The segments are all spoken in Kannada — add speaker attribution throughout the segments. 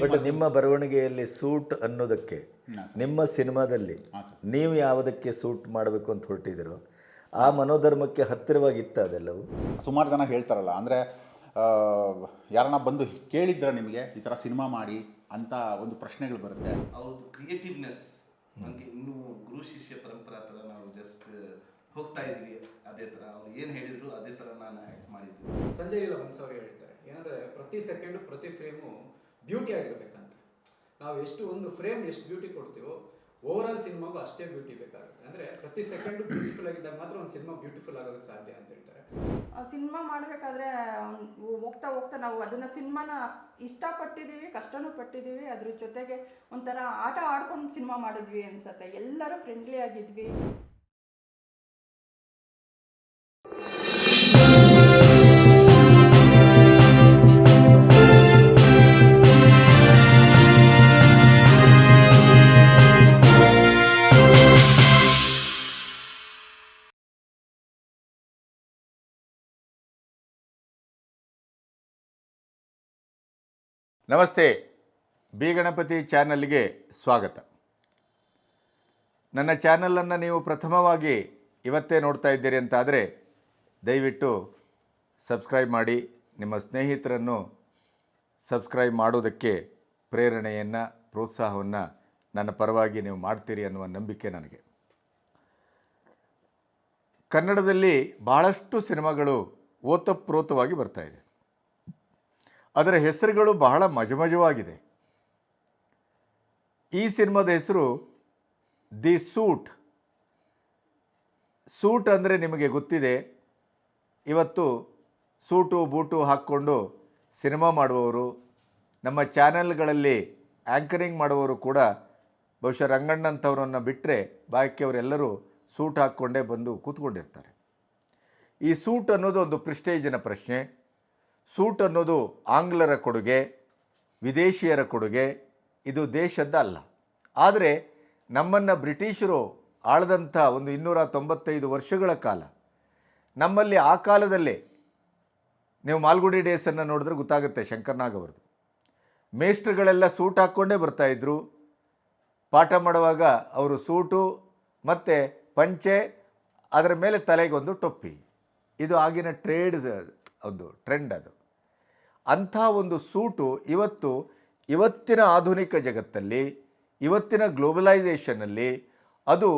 Speaker 1: ಬಟ್ ನಿಮ್ಮ ಬರವಣಿಗೆಯಲ್ಲಿ ಸೂಟ್ ಅನ್ನೋದಕ್ಕೆ ನಿಮ್ಮ ಸಿನಿಮಾದಲ್ಲಿ ನೀವು ಯಾವುದಕ್ಕೆ ಸೂಟ್ ಮಾಡಬೇಕು ಅಂತ ಹೊರಟಿದ್ರು ಆ ಮನೋಧರ್ಮಕ್ಕೆ ಹತ್ತಿರವಾಗಿತ್ತ ಅದೆಲ್ಲವೂ?
Speaker 2: ಸುಮಾರು ಜನ ಹೇಳ್ತಾರಲ್ಲ ಅಂದರೆ ಯಾರನ್ನ ಬಂದು ಕೇಳಿದ್ರ ನಿಮಗೆ ಈ ಥರ ಸಿನಿಮಾ ಮಾಡಿ ಅಂತ ಒಂದು ಪ್ರಶ್ನೆಗಳು ಬರುತ್ತೆ.
Speaker 3: ಕ್ರಿಯೇಟಿವ್ನೆಸ್ ನಮಗೆ ಇನ್ನೂ ಗುರು ಶಿಷ್ಯ ಪರಂಪರಾ ಥರ ನಾವು ಜಸ್ಟ್ ಹೋಗ್ತಾ ಇದ್ವಿ ಅದೇ ಥರ ಅವ್ರು ಏನು ಹೇಳಿದ್ರು ಅದೇ ಥರ ನಾನು ಆ್ಯಕ್ಟ್ ಮಾಡಿದ್ವಿ
Speaker 4: ಸಂಜಯ್ ಇಲ್ಲ ಒಂದು ಹೇಳ್ತಾರೆ ಏನಂದ್ರೆ ಪ್ರತಿ ಸೆಕೆಂಡು ಪ್ರತಿ ಫ್ರೇಮು ಬ್ಯೂಟಿ ಆಗಿರಬೇಕಂತ. ನಾವು ಎಷ್ಟು ಒಂದು ಫ್ರೇಮ್ ಎಷ್ಟು ಬ್ಯೂಟಿ ಕೊಡ್ತೀವೋ ಓವರ್ ಆಲ್ ಸಿನಿಮಾಗೂ ಅಷ್ಟೇ ಬ್ಯೂಟಿ ಬೇಕಾಗುತ್ತೆ. ಅಂದ್ರೆ ಪ್ರತಿ ಸೆಕೆಂಡು ಬ್ಯೂಟಿಫುಲ್ ಆಗಿದ್ದಾಗ ಮಾತ್ರ ಒಂದು ಸಿನಿಮಾ ಬ್ಯೂಟಿಫುಲ್ ಆಗೋದಕ್ಕೆ ಸಾಧ್ಯ ಅಂತ ಹೇಳ್ತಾರೆ.
Speaker 5: ಸಿನಿಮಾ ಮಾಡಬೇಕಾದ್ರೆ ಹೋಗ್ತಾ ಹೋಗ್ತಾ ನಾವು ಅದನ್ನ ಸಿನಿಮಾನ ಇಷ್ಟಪಟ್ಟಿದ್ದೀವಿ, ಕಷ್ಟನೂ ಪಟ್ಟಿದ್ದೀವಿ, ಅದ್ರ ಜೊತೆಗೆ ಒಂಥರ ಆಟ ಆಡ್ಕೊಂಡು ಸಿನಿಮಾ ಮಾಡಿದ್ವಿ ಅನ್ಸುತ್ತೆ. ಎಲ್ಲರೂ ಫ್ರೆಂಡ್ಲಿ ಆಗಿದ್ವಿ.
Speaker 1: ನಮಸ್ತೆ. ಬಿ ಗಣಪತಿ ಚಾನಲ್ಗೆ ಸ್ವಾಗತ. ನನ್ನ ಚಾನಲನ್ನು ನೀವು ಪ್ರಥಮವಾಗಿ ಇವತ್ತೇ ನೋಡ್ತಾ ಇದ್ದೀರಿ ಅಂತಾದರೆ ದಯವಿಟ್ಟು ಸಬ್ಸ್ಕ್ರೈಬ್ ಮಾಡಿ, ನಿಮ್ಮ ಸ್ನೇಹಿತರನ್ನು ಸಬ್ಸ್ಕ್ರೈಬ್ ಮಾಡೋದಕ್ಕೆ ಪ್ರೇರಣೆಯನ್ನು, ಪ್ರೋತ್ಸಾಹವನ್ನು ನನ್ನ ಪರವಾಗಿ ನೀವು ಮಾಡ್ತೀರಿ ಅನ್ನುವ ನಂಬಿಕೆ ನನಗೆ. ಕನ್ನಡದಲ್ಲಿ ಭಾಳಷ್ಟು ಸಿನಿಮಾಗಳು ಓತಪ್ರೋತವಾಗಿ ಬರ್ತಾ ಇದೆ. ಅದರ ಹೆಸರುಗಳು ಬಹಳ ಮಜಮಜವಾಗಿದೆ. ಈ ಸಿನಿಮಾದ ಹೆಸರು ದಿ ಸೂಟ್. ಸೂಟ್ ಅಂದರೆ ನಿಮಗೆ ಗೊತ್ತಿದೆ, ಇವತ್ತು ಸೂಟು ಬೂಟು ಹಾಕ್ಕೊಂಡು ಸಿನಿಮಾ ಮಾಡುವವರು, ನಮ್ಮ ಚಾನೆಲ್ಗಳಲ್ಲಿ ಆ್ಯಂಕರಿಂಗ್ ಮಾಡುವವರು ಕೂಡ ಬಹುಶಃ ರಂಗಣ್ಣಂಥವ್ರನ್ನು ಬಿಟ್ಟರೆ ಬಾಕಿಯವರೆಲ್ಲರೂ ಸೂಟ್ ಹಾಕ್ಕೊಂಡೇ ಬಂದು ಕೂತ್ಕೊಂಡಿರ್ತಾರೆ. ಈ ಸೂಟ್ ಅನ್ನೋದು ಒಂದು ಪ್ರಿಸ್ಟೇಜಿನ ಪ್ರಶ್ನೆ. ಸೂಟ್ ಅನ್ನೋದು ಆಂಗ್ಲರ ಕೊಡುಗೆ, ವಿದೇಶಿಯರ ಕೊಡುಗೆ, ಇದು ದೇಶದ್ದಲ್ಲ ಆದರೆ ನಮ್ಮನ್ನು ಬ್ರಿಟಿಷರು ಆಳದಂಥ ಒಂದು ಇನ್ನೂರ ತೊಂಬತ್ತೈದು ವರ್ಷಗಳ ಕಾಲ, ನಮ್ಮಲ್ಲಿ ಆ ಕಾಲದಲ್ಲೇ, ನೀವು ಮಾಲ್ಗುಡಿ ಡೇಸನ್ನು ನೋಡಿದ್ರೆ ಗೊತ್ತಾಗುತ್ತೆ ಶಂಕರ್ನಾಗ್ ಅವ್ರದ್ದು. ಮೇಸ್ಟ್ರುಗಳೆಲ್ಲ ಸೂಟ್ ಹಾಕ್ಕೊಂಡೇ ಬರ್ತಾಯಿದ್ರು ಪಾಠ ಮಾಡುವಾಗ ಅವರು ಸೂಟು, ಮತ್ತು ಪಂಚೆ, ಅದರ ಮೇಲೆ ತಲೆಗೊಂದು ಟೊಪ್ಪಿ. ಇದು ಆಗಿನ ಟ್ರೇಡ್ ಒಂದು ಟ್ರೆಂಡ್ ಅದು. ಅಂಥ ಒಂದು ಸೂಟು ಇವತ್ತು ಇವತ್ತಿನ ಆಧುನಿಕ ಜಗತ್ತಲ್ಲಿ, ಇವತ್ತಿನ ಗ್ಲೋಬಲೈಸೇಷನಲ್ಲಿ ಅದು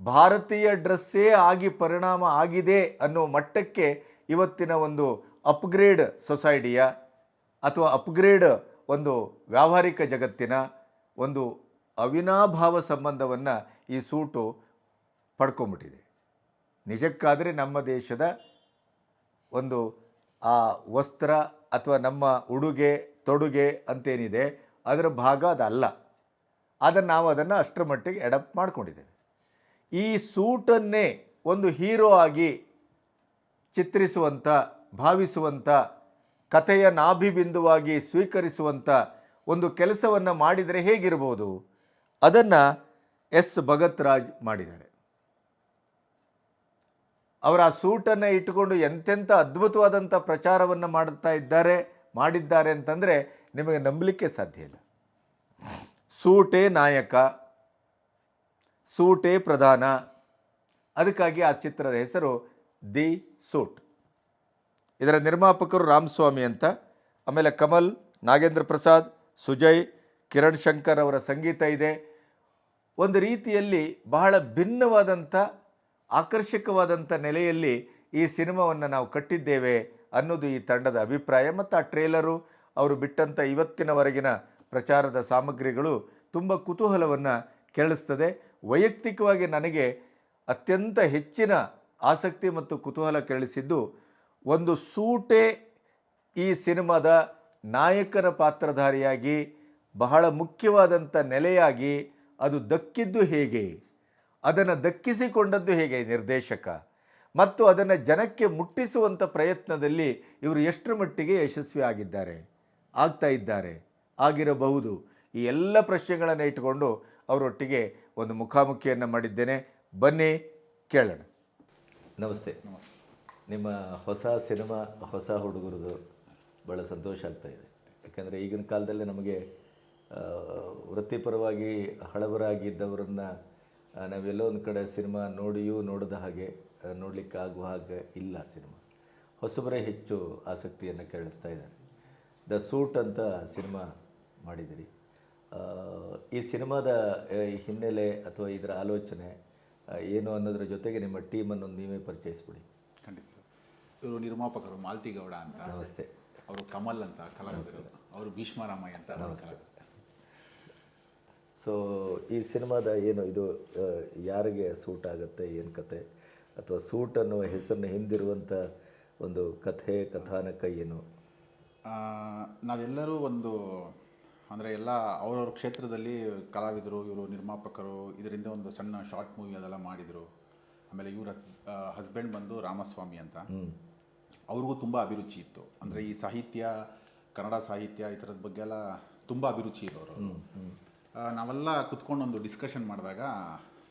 Speaker 1: ಭಾರತೀಯ ಡ್ರೆಸ್ಸೇ ಆಗಿ ಪರಿಣಾಮ ಆಗಿದೆ ಅನ್ನೋ ಮಟ್ಟಕ್ಕೆ ಇವತ್ತಿನ ಒಂದು ಅಪ್ಗ್ರೇಡ್ ಸೊಸೈಟಿಯ ಅಥವಾ ಅಪ್ಗ್ರೇಡ್ ಒಂದು ವ್ಯಾವಹಾರಿಕ ಜಗತ್ತಿನ ಒಂದು ಅವಿನಾಭಾವ ಸಂಬಂಧವನ್ನು ಈ ಸೂಟು ಪಡ್ಕೊಂಬಿಟ್ಟಿದೆ. ನಿಜಕ್ಕಾದರೆ ನಮ್ಮ ದೇಶದ ಒಂದು ಆ ವಸ್ತ್ರ ಅಥವಾ ನಮ್ಮ ಉಡುಗೆ, ತೊಡುಗೆ ಅಂತೇನಿದೆ, ಅದರ ಭಾಗ ಅದಲ್ಲ. ಅದನ್ನು ನಾವು ಅದನ್ನು ಅಷ್ಟರ ಮಟ್ಟಿಗೆ ಅಡಾಪ್ಟ್ ಮಾಡ್ಕೊಂಡಿದ್ದೇವೆ. ಈ ಸೂಟನ್ನೇ ಒಂದು ಹೀರೋ ಆಗಿ ಚಿತ್ರಿಸುವಂಥ ಭಾವಿಸುವಂಥ ಕಥೆಯ ನಾಭಿಬಿಂದುವಾಗಿ ಸ್ವೀಕರಿಸುವಂಥ ಒಂದು ಕೆಲಸವನ್ನು ಮಾಡಿದರೆ ಹೇಗಿರ್ಬೋದು? ಅದನ್ನು ಎಸ್. ಭಗತ್ ರಾಜ್ ಮಾಡಿದ್ದಾರೆ. ಅವರ ಆ ಸೂಟನ್ನು ಇಟ್ಟುಕೊಂಡು ಎಂತೆಂಥ ಅದ್ಭುತವಾದಂಥ ಪ್ರಚಾರವನ್ನು ಮಾಡುತ್ತಾ ಇದ್ದಾರೆ, ಮಾಡಿದ್ದಾರೆ ಅಂತಂದರೆ ನಿಮಗೆ ನಂಬಲಿಕ್ಕೆ ಸಾಧ್ಯ ಇಲ್ಲ. ಸೂಟೇ ನಾಯಕ, ಸೂಟೇ ಪ್ರಧಾನ. ಅದಕ್ಕಾಗಿ ಆ ಚಿತ್ರದ ಹೆಸರು ದಿ ಸೂಟ್. ಇದರ ನಿರ್ಮಾಪಕರು ರಾಮಸ್ವಾಮಿ ಅಂತ, ಆಮೇಲೆ ಕಮಲ್, ನಾಗೇಂದ್ರ ಪ್ರಸಾದ್, ಸುಜಯ್, ಕಿರಣ್ ಶಂಕರ್ ಅವರ ಸಂಗೀತ ಇದೆ. ಒಂದು ರೀತಿಯಲ್ಲಿ ಬಹಳ ಭಿನ್ನವಾದಂಥ ಆಕರ್ಷಕವಾದಂಥ ನೆಲೆಯಲ್ಲಿ ಈ ಸಿನಿಮಾವನ್ನು ನಾವು ಕಟ್ಟಿದ್ದೇವೆ ಅನ್ನೋದು ಈ ತಂಡದ ಅಭಿಪ್ರಾಯ. ಮತ್ತು ಆ ಟ್ರೇಲರು, ಅವರು ಬಿಟ್ಟಂಥ ಇವತ್ತಿನವರೆಗಿನ ಪ್ರಚಾರದ ಸಾಮಗ್ರಿಗಳು ತುಂಬ ಕುತೂಹಲವನ್ನು ಕೇಳಿಸ್ತದೆ ವೈಯಕ್ತಿಕವಾಗಿ ನನಗೆ ಅತ್ಯಂತ ಹೆಚ್ಚಿನ ಆಸಕ್ತಿ ಮತ್ತು ಕುತೂಹಲ ಕೆರಳಿಸಿದ್ದು ಒಂದು ಸೂಟೇ ಈ ಸಿನಿಮಾದ ನಾಯಕನ ಪಾತ್ರಧಾರಿಯಾಗಿ, ಬಹಳ ಮುಖ್ಯವಾದಂಥ ನೆಲೆಯಾಗಿ ಅದು ದಕ್ಕಿದ್ದು ಹೇಗೆ? ಅದನ್ನು ದಕ್ಕಿಸಿಕೊಂಡದ್ದು ಹೇಗೆ ನಿರ್ದೇಶಕ? ಮತ್ತು ಅದನ್ನು ಜನಕ್ಕೆ ಮುಟ್ಟಿಸುವಂಥ ಪ್ರಯತ್ನದಲ್ಲಿ ಇವರು ಎಷ್ಟರ ಮಟ್ಟಿಗೆ ಯಶಸ್ವಿ ಆಗಿದ್ದಾರೆ, ಆಗ್ತಾ ಇದ್ದಾರೆ, ಆಗಿರಬಹುದು? ಈ ಎಲ್ಲ ಪ್ರಶ್ನೆಗಳನ್ನು ಇಟ್ಟುಕೊಂಡು ಅವರೊಟ್ಟಿಗೆ ಒಂದು ಮುಖಾಮುಖಿಯನ್ನು ಮಾಡಿದ್ದೇನೆ. ಬನ್ನಿ, ಕೇಳೋಣ. ನಮಸ್ತೆ. ನಿಮ್ಮ ಹೊಸ ಸಿನಿಮಾ, ಹೊಸ ಹುಡುಗರದು ಭಾಳ ಸಂತೋಷ ಆಗ್ತಾ ಇದೆ. ಯಾಕಂದರೆ ಈಗಿನ ಕಾಲದಲ್ಲಿ ನಮಗೆ ವೃತ್ತಿಪರವಾಗಿ ಹಳಬರಾಗಿದ್ದವರನ್ನು ನಾವೆಲ್ಲೋ ಒಂದು ಕಡೆ ಸಿನಿಮಾ ನೋಡಿಯೂ ನೋಡದ ಹಾಗೆ ನೋಡಲಿಕ್ಕೆ ನೋಡ್ಲಿಕ್ಕೆ ಆಗುವ ಹಾಗೆ ಇಲ್ಲ ಸಿನಿಮಾ. ಹೊಸಬರೇ ಹೆಚ್ಚು ಆಸಕ್ತಿಯನ್ನು ಕೆರಳಿಸ್ತಾ ಇದ್ದಾರೆ. ದ ಸೂಟ್ ಅಂತ ಸಿನಿಮಾ ಮಾಡಿದಿರಿ ಈ ಸಿನಿಮಾದ ಹಿನ್ನೆಲೆ ಅಥವಾ ಇದರ ಆಲೋಚನೆ ಏನು ಅನ್ನೋದ್ರ ಜೊತೆಗೆ ನಿಮ್ಮ ಟೀಮನ್ನು ನೀವೇ ಪರಿಚಯಿಸ್ಬಿಡಿ.
Speaker 2: ಖಂಡಿತ ಸರ್. ಇವರು ನಿರ್ಮಾಪಕರು ಮಾಲ್ತಿ ಗೌಡ ಅಂತ.
Speaker 1: ನಮಸ್ತೆ.
Speaker 2: ಅವರು ಕಮಲ್ ಅಂತ ಕಲಾವಿದರು. ಅವರು ಭೀಷ್ಮರಾಮಯ್ಯ ಅಂತ.
Speaker 1: ಸೊ ಈ ಸಿನಿಮಾದ ಏನು ಇದು ಯಾರಿಗೆ ಸೂಟ್ ಆಗುತ್ತೆ ಏನು ಕತೆ? ಅಥವಾ ಸೂಟ್ ಅನ್ನುವ ಹೆಸರನ್ನ ಹಿಂದಿರುವಂಥ ಒಂದು ಕಥೆ ಕಥಾನಕ ಏನು?
Speaker 2: ನಾವೆಲ್ಲರೂ ಒಂದು ಅಂದರೆ ಎಲ್ಲ ಅವ್ರವ್ರ ಕ್ಷೇತ್ರದಲ್ಲಿ ಕಲಾವಿದರು ಇವರು ನಿರ್ಮಾಪಕರು ಇದರಿಂದ ಒಂದು ಸಣ್ಣ ಶಾರ್ಟ್ ಮೂವಿ ಅದೆಲ್ಲ ಮಾಡಿದರು. ಆಮೇಲೆ ಇವ್ರ ಹಸ್ಬೆಂಡ್ ಬಂದು ರಾಮಸ್ವಾಮಿ ಅಂತ. ಅವ್ರಿಗೂ ತುಂಬ ಅಭಿರುಚಿ ಇತ್ತು. ಅಂದರೆ ಈ ಸಾಹಿತ್ಯ ಕನ್ನಡ ಸಾಹಿತ್ಯ ಈ ಥರದ ಬಗ್ಗೆ ಎಲ್ಲ ತುಂಬ ಅಭಿರುಚಿ ಇರೋರು ನಾವೆಲ್ಲ ಕುತ್ಕೊಂಡು ಒಂದು ಡಿಸ್ಕಷನ್ ಮಾಡಿದಾಗ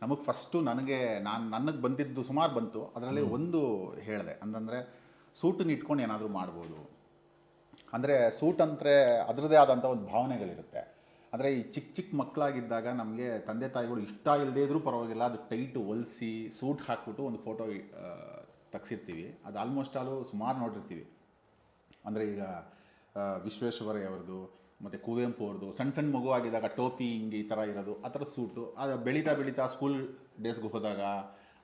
Speaker 2: ನಮಗೆ ಫಸ್ಟು ನನಗೆ ನಾನು ನನಗೆ ಬಂದಿದ್ದು ಸುಮಾರು ಬಂತು. ಅದರಲ್ಲಿ ಒಂದು ಹೇಳಿದೆ. ಅಂತಂದರೆ ಸೂಟನ್ನ ಇಟ್ಕೊಂಡು ಏನಾದರೂ ಮಾಡ್ಬೋದು. ಅಂದರೆ ಸೂಟ್ ಅಂದರೆ ಅದರದೇ ಆದಂಥ ಒಂದು ಭಾವನೆಗಳಿರುತ್ತೆ. ಅಂದರೆ ಈ ಚಿಕ್ಕ ಚಿಕ್ಕ ಮಕ್ಕಳಾಗಿದ್ದಾಗ ನಮಗೆ ತಂದೆ ತಾಯಿಗಳು ಇಷ್ಟ ಇಲ್ಲದೇ ಇದ್ರೂ ಪರವಾಗಿಲ್ಲ. ಅದು ಟೈಟ್ ಹೊಲಿಸಿ ಸೂಟ್ ಹಾಕ್ಬಿಟ್ಟು ಒಂದು ಫೋಟೋ ತೆಗ್ಸಿರ್ತೀವಿ. ಅದು ಆಲ್ಮೋಸ್ಟ್ ಆಲು ಸುಮಾರು ನೋಡಿರ್ತೀವಿ. ಅಂದರೆ ಈಗ ವಿಶ್ವೇಶ್ವರಯ್ಯ ಅವ್ರದ್ದು ಮತ್ತು ಕುವೆಂಪು ಅವ್ರದ್ದು ಸಣ್ಣ ಸಣ್ಣ ಮಗು ಆಗಿದ್ದಾಗ ಟೋಪಿ ಹಿಂಗೆ ಈ ಥರ ಇರೋದು, ಆ ಥರ ಸೂಟು. ಅದು ಬೆಳೀತಾ ಬೆಳೀತಾ ಸ್ಕೂಲ್ ಡೇಸ್ಗೆ ಹೋದಾಗ,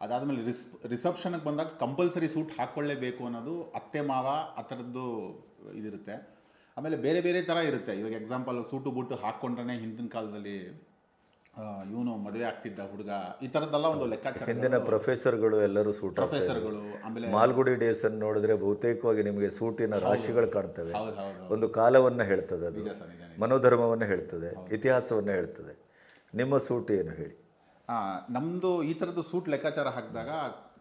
Speaker 2: ಅದಾದಮೇಲೆ ರಿಸ್ ರಿಸೆಪ್ಷನ್ಗೆ ಬಂದಾಗ ಕಂಪಲ್ಸರಿ ಸೂಟ್ ಹಾಕ್ಕೊಳ್ಳೇಬೇಕು ಅನ್ನೋದು ಅತ್ತೆ, ಮಾವ ಆ ಥರದ್ದು ಇದಿರುತ್ತೆ. ಆಮೇಲೆ ಬೇರೆ ಬೇರೆ ಥರ ಇರುತ್ತೆ. ಇವಾಗ ಎಕ್ಸಾಂಪಲ್ ಸೂಟು ಬೂಟು ಹಾಕ್ಕೊಂಡ್ರೆ ಹಿಂದಿನ ಕಾಲದಲ್ಲಿ ಇವನು ಮದುವೆ ಆಗ್ತಿದ್ದ ಹುಡುಗ. ಈ ಥರದ್ದೆಲ್ಲ ಒಂದು ಲೆಕ್ಕಾಚಾರ
Speaker 1: ಹಿಂದಿನ ಪ್ರೊಫೆಸರ್ಗಳು ಎಲ್ಲರೂ ಸೂಟ್
Speaker 2: ಪ್ರೊಫೆಸರ್ಗಳು ಆಮೇಲೆ
Speaker 1: ಮಾಲ್ಗುಡಿ ಡೇಸ್ ಅನ್ನು ನೋಡಿದ್ರೆ ಬಹುತೇಕವಾಗಿ ನಿಮಗೆ ಸೂಟಿನ ರಾಶಿಗಳು ಕಾಣ್ತವೆ. ಒಂದು ಕಾಲವನ್ನು ಹೇಳ್ತದೆ ಅದು. ಮನೋಧರ್ಮವನ್ನು ಹೇಳ್ತದೆ ಇತಿಹಾಸವನ್ನು ಹೇಳ್ತದೆ. ನಿಮ್ಮ ಸೂಟ್ ಏನು ಹೇಳಿ?
Speaker 2: ಆ, ನಮ್ದು ಈ ಥರದ್ದು ಸೂಟ್ ಲೆಕ್ಕಾಚಾರ ಹಾಕಿದಾಗ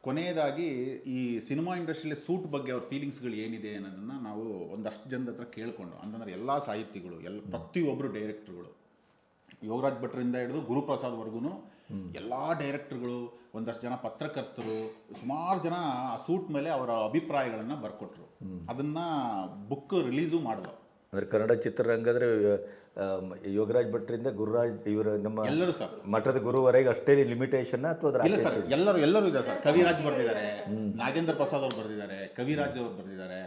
Speaker 2: ಕೊನೆಯದಾಗಿ ಈ ಸಿನಿಮಾ ಇಂಡಸ್ಟ್ರಿಯಲ್ಲಿ ಸೂಟ್ ಬಗ್ಗೆ ಅವ್ರ ಫೀಲಿಂಗ್ಸ್ಗಳು ಏನಿದೆ ಅನ್ನೋದನ್ನ ನಾವು ಒಂದಷ್ಟು ಜನದ ಹತ್ರ ಕೇಳಿಕೊಂಡು ಅಂತಂದ್ರೆ ಎಲ್ಲ ಸಾಹಿತಿಗಳು ಎಲ್ಲ ಪ್ರತಿಯೊಬ್ಬರು ಡೈರೆಕ್ಟರ್ಗಳು ಯೋಗರಾಜ್ ಭಟ್ರಿಂದ ಹಿಡಿದು ಗುರುಪ್ರಸಾದ್ವರೆಗೂ ಎಲ್ಲ ಡೈರೆಕ್ಟರ್ಗಳು ಒಂದಷ್ಟು ಜನ ಪತ್ರಕರ್ತರು ಸುಮಾರು ಜನ ಆ ಸೂಟ್ ಮೇಲೆ ಅವರ ಅಭಿಪ್ರಾಯಗಳನ್ನು ಬರ್ಕೊಟ್ರು. ಅದನ್ನ ಬುಕ್ ರಿಲೀಸು ಮಾಡಿದ್ರು
Speaker 1: ಅಂದರೆ ಕನ್ನಡ ಚಿತ್ರರಂಗದ್ರೆ ಅಂದರೆ ಯೋಗರಾಜ್ ಭಟ್ರಿಂದ ಗುರುರಾಜ್ ಇವರು ನಮ್ಮ
Speaker 2: ಎಲ್ಲರೂ ಸರ್.
Speaker 1: ಮಠದ ಗುರುವರೆಗೆ ಅಷ್ಟೇ ಲಿಮಿಟೇಷನ್ ಅಥವಾ ಅದ್ರ
Speaker 2: ಇಲ್ಲ ಸರ್ ಎಲ್ಲರೂ ಎಲ್ಲರೂ ಇದ್ದಾರೆ ಸರ್. ಕವಿರಾಜ್ ಬರೆದಿದ್ದಾರೆ ನಾಗೇಂದ್ರ ಪ್ರಸಾದ್ ಅವ್ರು ಬರೆದಿದ್ದಾರೆ ಕವಿರಾಜ್ ಅವರು ಬರೆದಿದ್ದಾರೆ.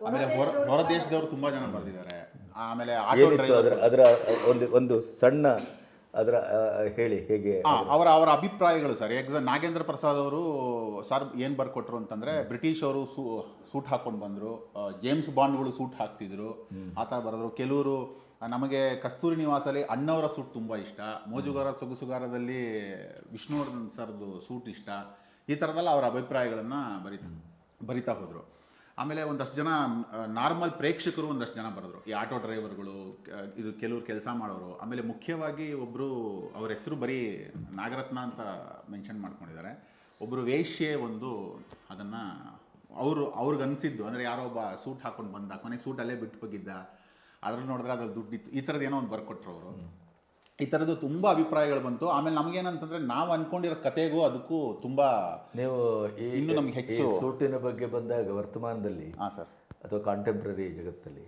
Speaker 2: ಆಮೇಲೆ ಹೊರ ಹೊರ ದೇಶದವರು ತುಂಬಾ ಜನ ಬರೆದಿದ್ದಾರೆ. ಆಮೇಲೆ
Speaker 1: ಏನಿತ್ತು ಅದರ ಅದರ ಒಂದು ಒಂದು ಸಣ್ಣ ಅದರ ಹೇಳಿ ಹೇಗೆ
Speaker 2: ಅವರ ಅವರ ಅಭಿಪ್ರಾಯಗಳು ಸರ್. ಎಕ್ಸಾಮ್ ನಾಗೇಂದ್ರ ಪ್ರಸಾದ್ ಅವರು ಸರ್ ಏನು ಬರ್ಕೊಟ್ರು ಅಂತಂದ್ರೆ ಬ್ರಿಟಿಷ್ ಅವರು ಸೂಟ್ ಹಾಕೊಂಡು ಬಂದರು. ಜೇಮ್ಸ್ ಬಾಂಡ್ಗಳು ಸೂಟ್ ಹಾಕ್ತಿದ್ರು. ಆ ಥರ ಬರೆದ್ರು. ಕೆಲವರು ನಮಗೆ ಕಸ್ತೂರಿ ನಿವಾಸಲ್ಲಿ ಅಣ್ಣವರ ಸೂಟ್ ತುಂಬ ಇಷ್ಟ. ಮೋಜುಗಾರ ಸೊಗಸುಗಾರದಲ್ಲಿ ವಿಷ್ಣುವರ್ಧನ್ ಸರ್ದು ಸೂಟ್ ಇಷ್ಟ. ಈ ಥರದೆಲ್ಲ ಅವರ ಅಭಿಪ್ರಾಯಗಳನ್ನು ಬರಿತಾ ಬರಿತಾ ಹೋದರು. ಆಮೇಲೆ ಒಂದಷ್ಟು ಜನ ನಾರ್ಮಲ್ ಪ್ರೇಕ್ಷಕರು ಒಂದಷ್ಟು ಜನ ಬರೆದ್ರು. ಈ ಆಟೋ ಡ್ರೈವರ್ಗಳು ಇದು ಕೆಲವ್ರು ಕೆಲಸ ಮಾಡೋರು. ಆಮೇಲೆ ಮುಖ್ಯವಾಗಿ ಒಬ್ಬರು ಅವ್ರ ಹೆಸರು ಬರೀ ನಾಗರತ್ನ ಅಂತ ಮೆನ್ಷನ್ ಮಾಡ್ಕೊಂಡಿದ್ದಾರೆ. ಒಬ್ಬರು ವೇಶ್ಯೆ ಒಂದು ಅದನ್ನು ಅವರು, ಅವ್ರಿಗೆ ಅನಿಸಿದ್ದು. ಅಂದರೆ ಯಾರೋ ಒಬ್ಬ ಸೂಟ್ ಹಾಕೊಂಡು ಬಂದ, ಕೊನೆಗೆ ಸೂಟ್ ಅಲ್ಲೇ ಬಿಟ್ಟು ಹೋಗಿದ್ದ ಅದ್ರಲ್ಲಿ ನೋಡಿದ್ರೆ ಅದ್ರಲ್ಲಿ ದುಡ್ಡಿತ್ತು. ಈ ಥರದ್ದು ಏನೋ ಒಂದು ಬರ್ಕೊಟ್ರು ಅವರು. ಈ ಥರದ್ದು ತುಂಬ ಅಭಿಪ್ರಾಯಗಳು ಬಂತು. ಆಮೇಲೆ ನಮಗೇನಂತಂದ್ರೆ ನಾವು ಅನ್ಕೊಂಡಿರೋ ಕತೆಗೂ ಅದಕ್ಕೂ ತುಂಬ
Speaker 1: ನೀವು ಈ
Speaker 2: ಇನ್ನು ನಮ್ಗೆ ಹೆಚ್ಚು-
Speaker 1: ಸೂಟಿನ ಬಗ್ಗೆ ಬಂದಾಗ ವರ್ತಮಾನದಲ್ಲಿ
Speaker 2: ಹಾಂ ಸರ್.
Speaker 1: ಅಥವಾ ಕಾಂಟೆಂಪ್ರರಿ ಜಗತ್ತಲ್ಲಿ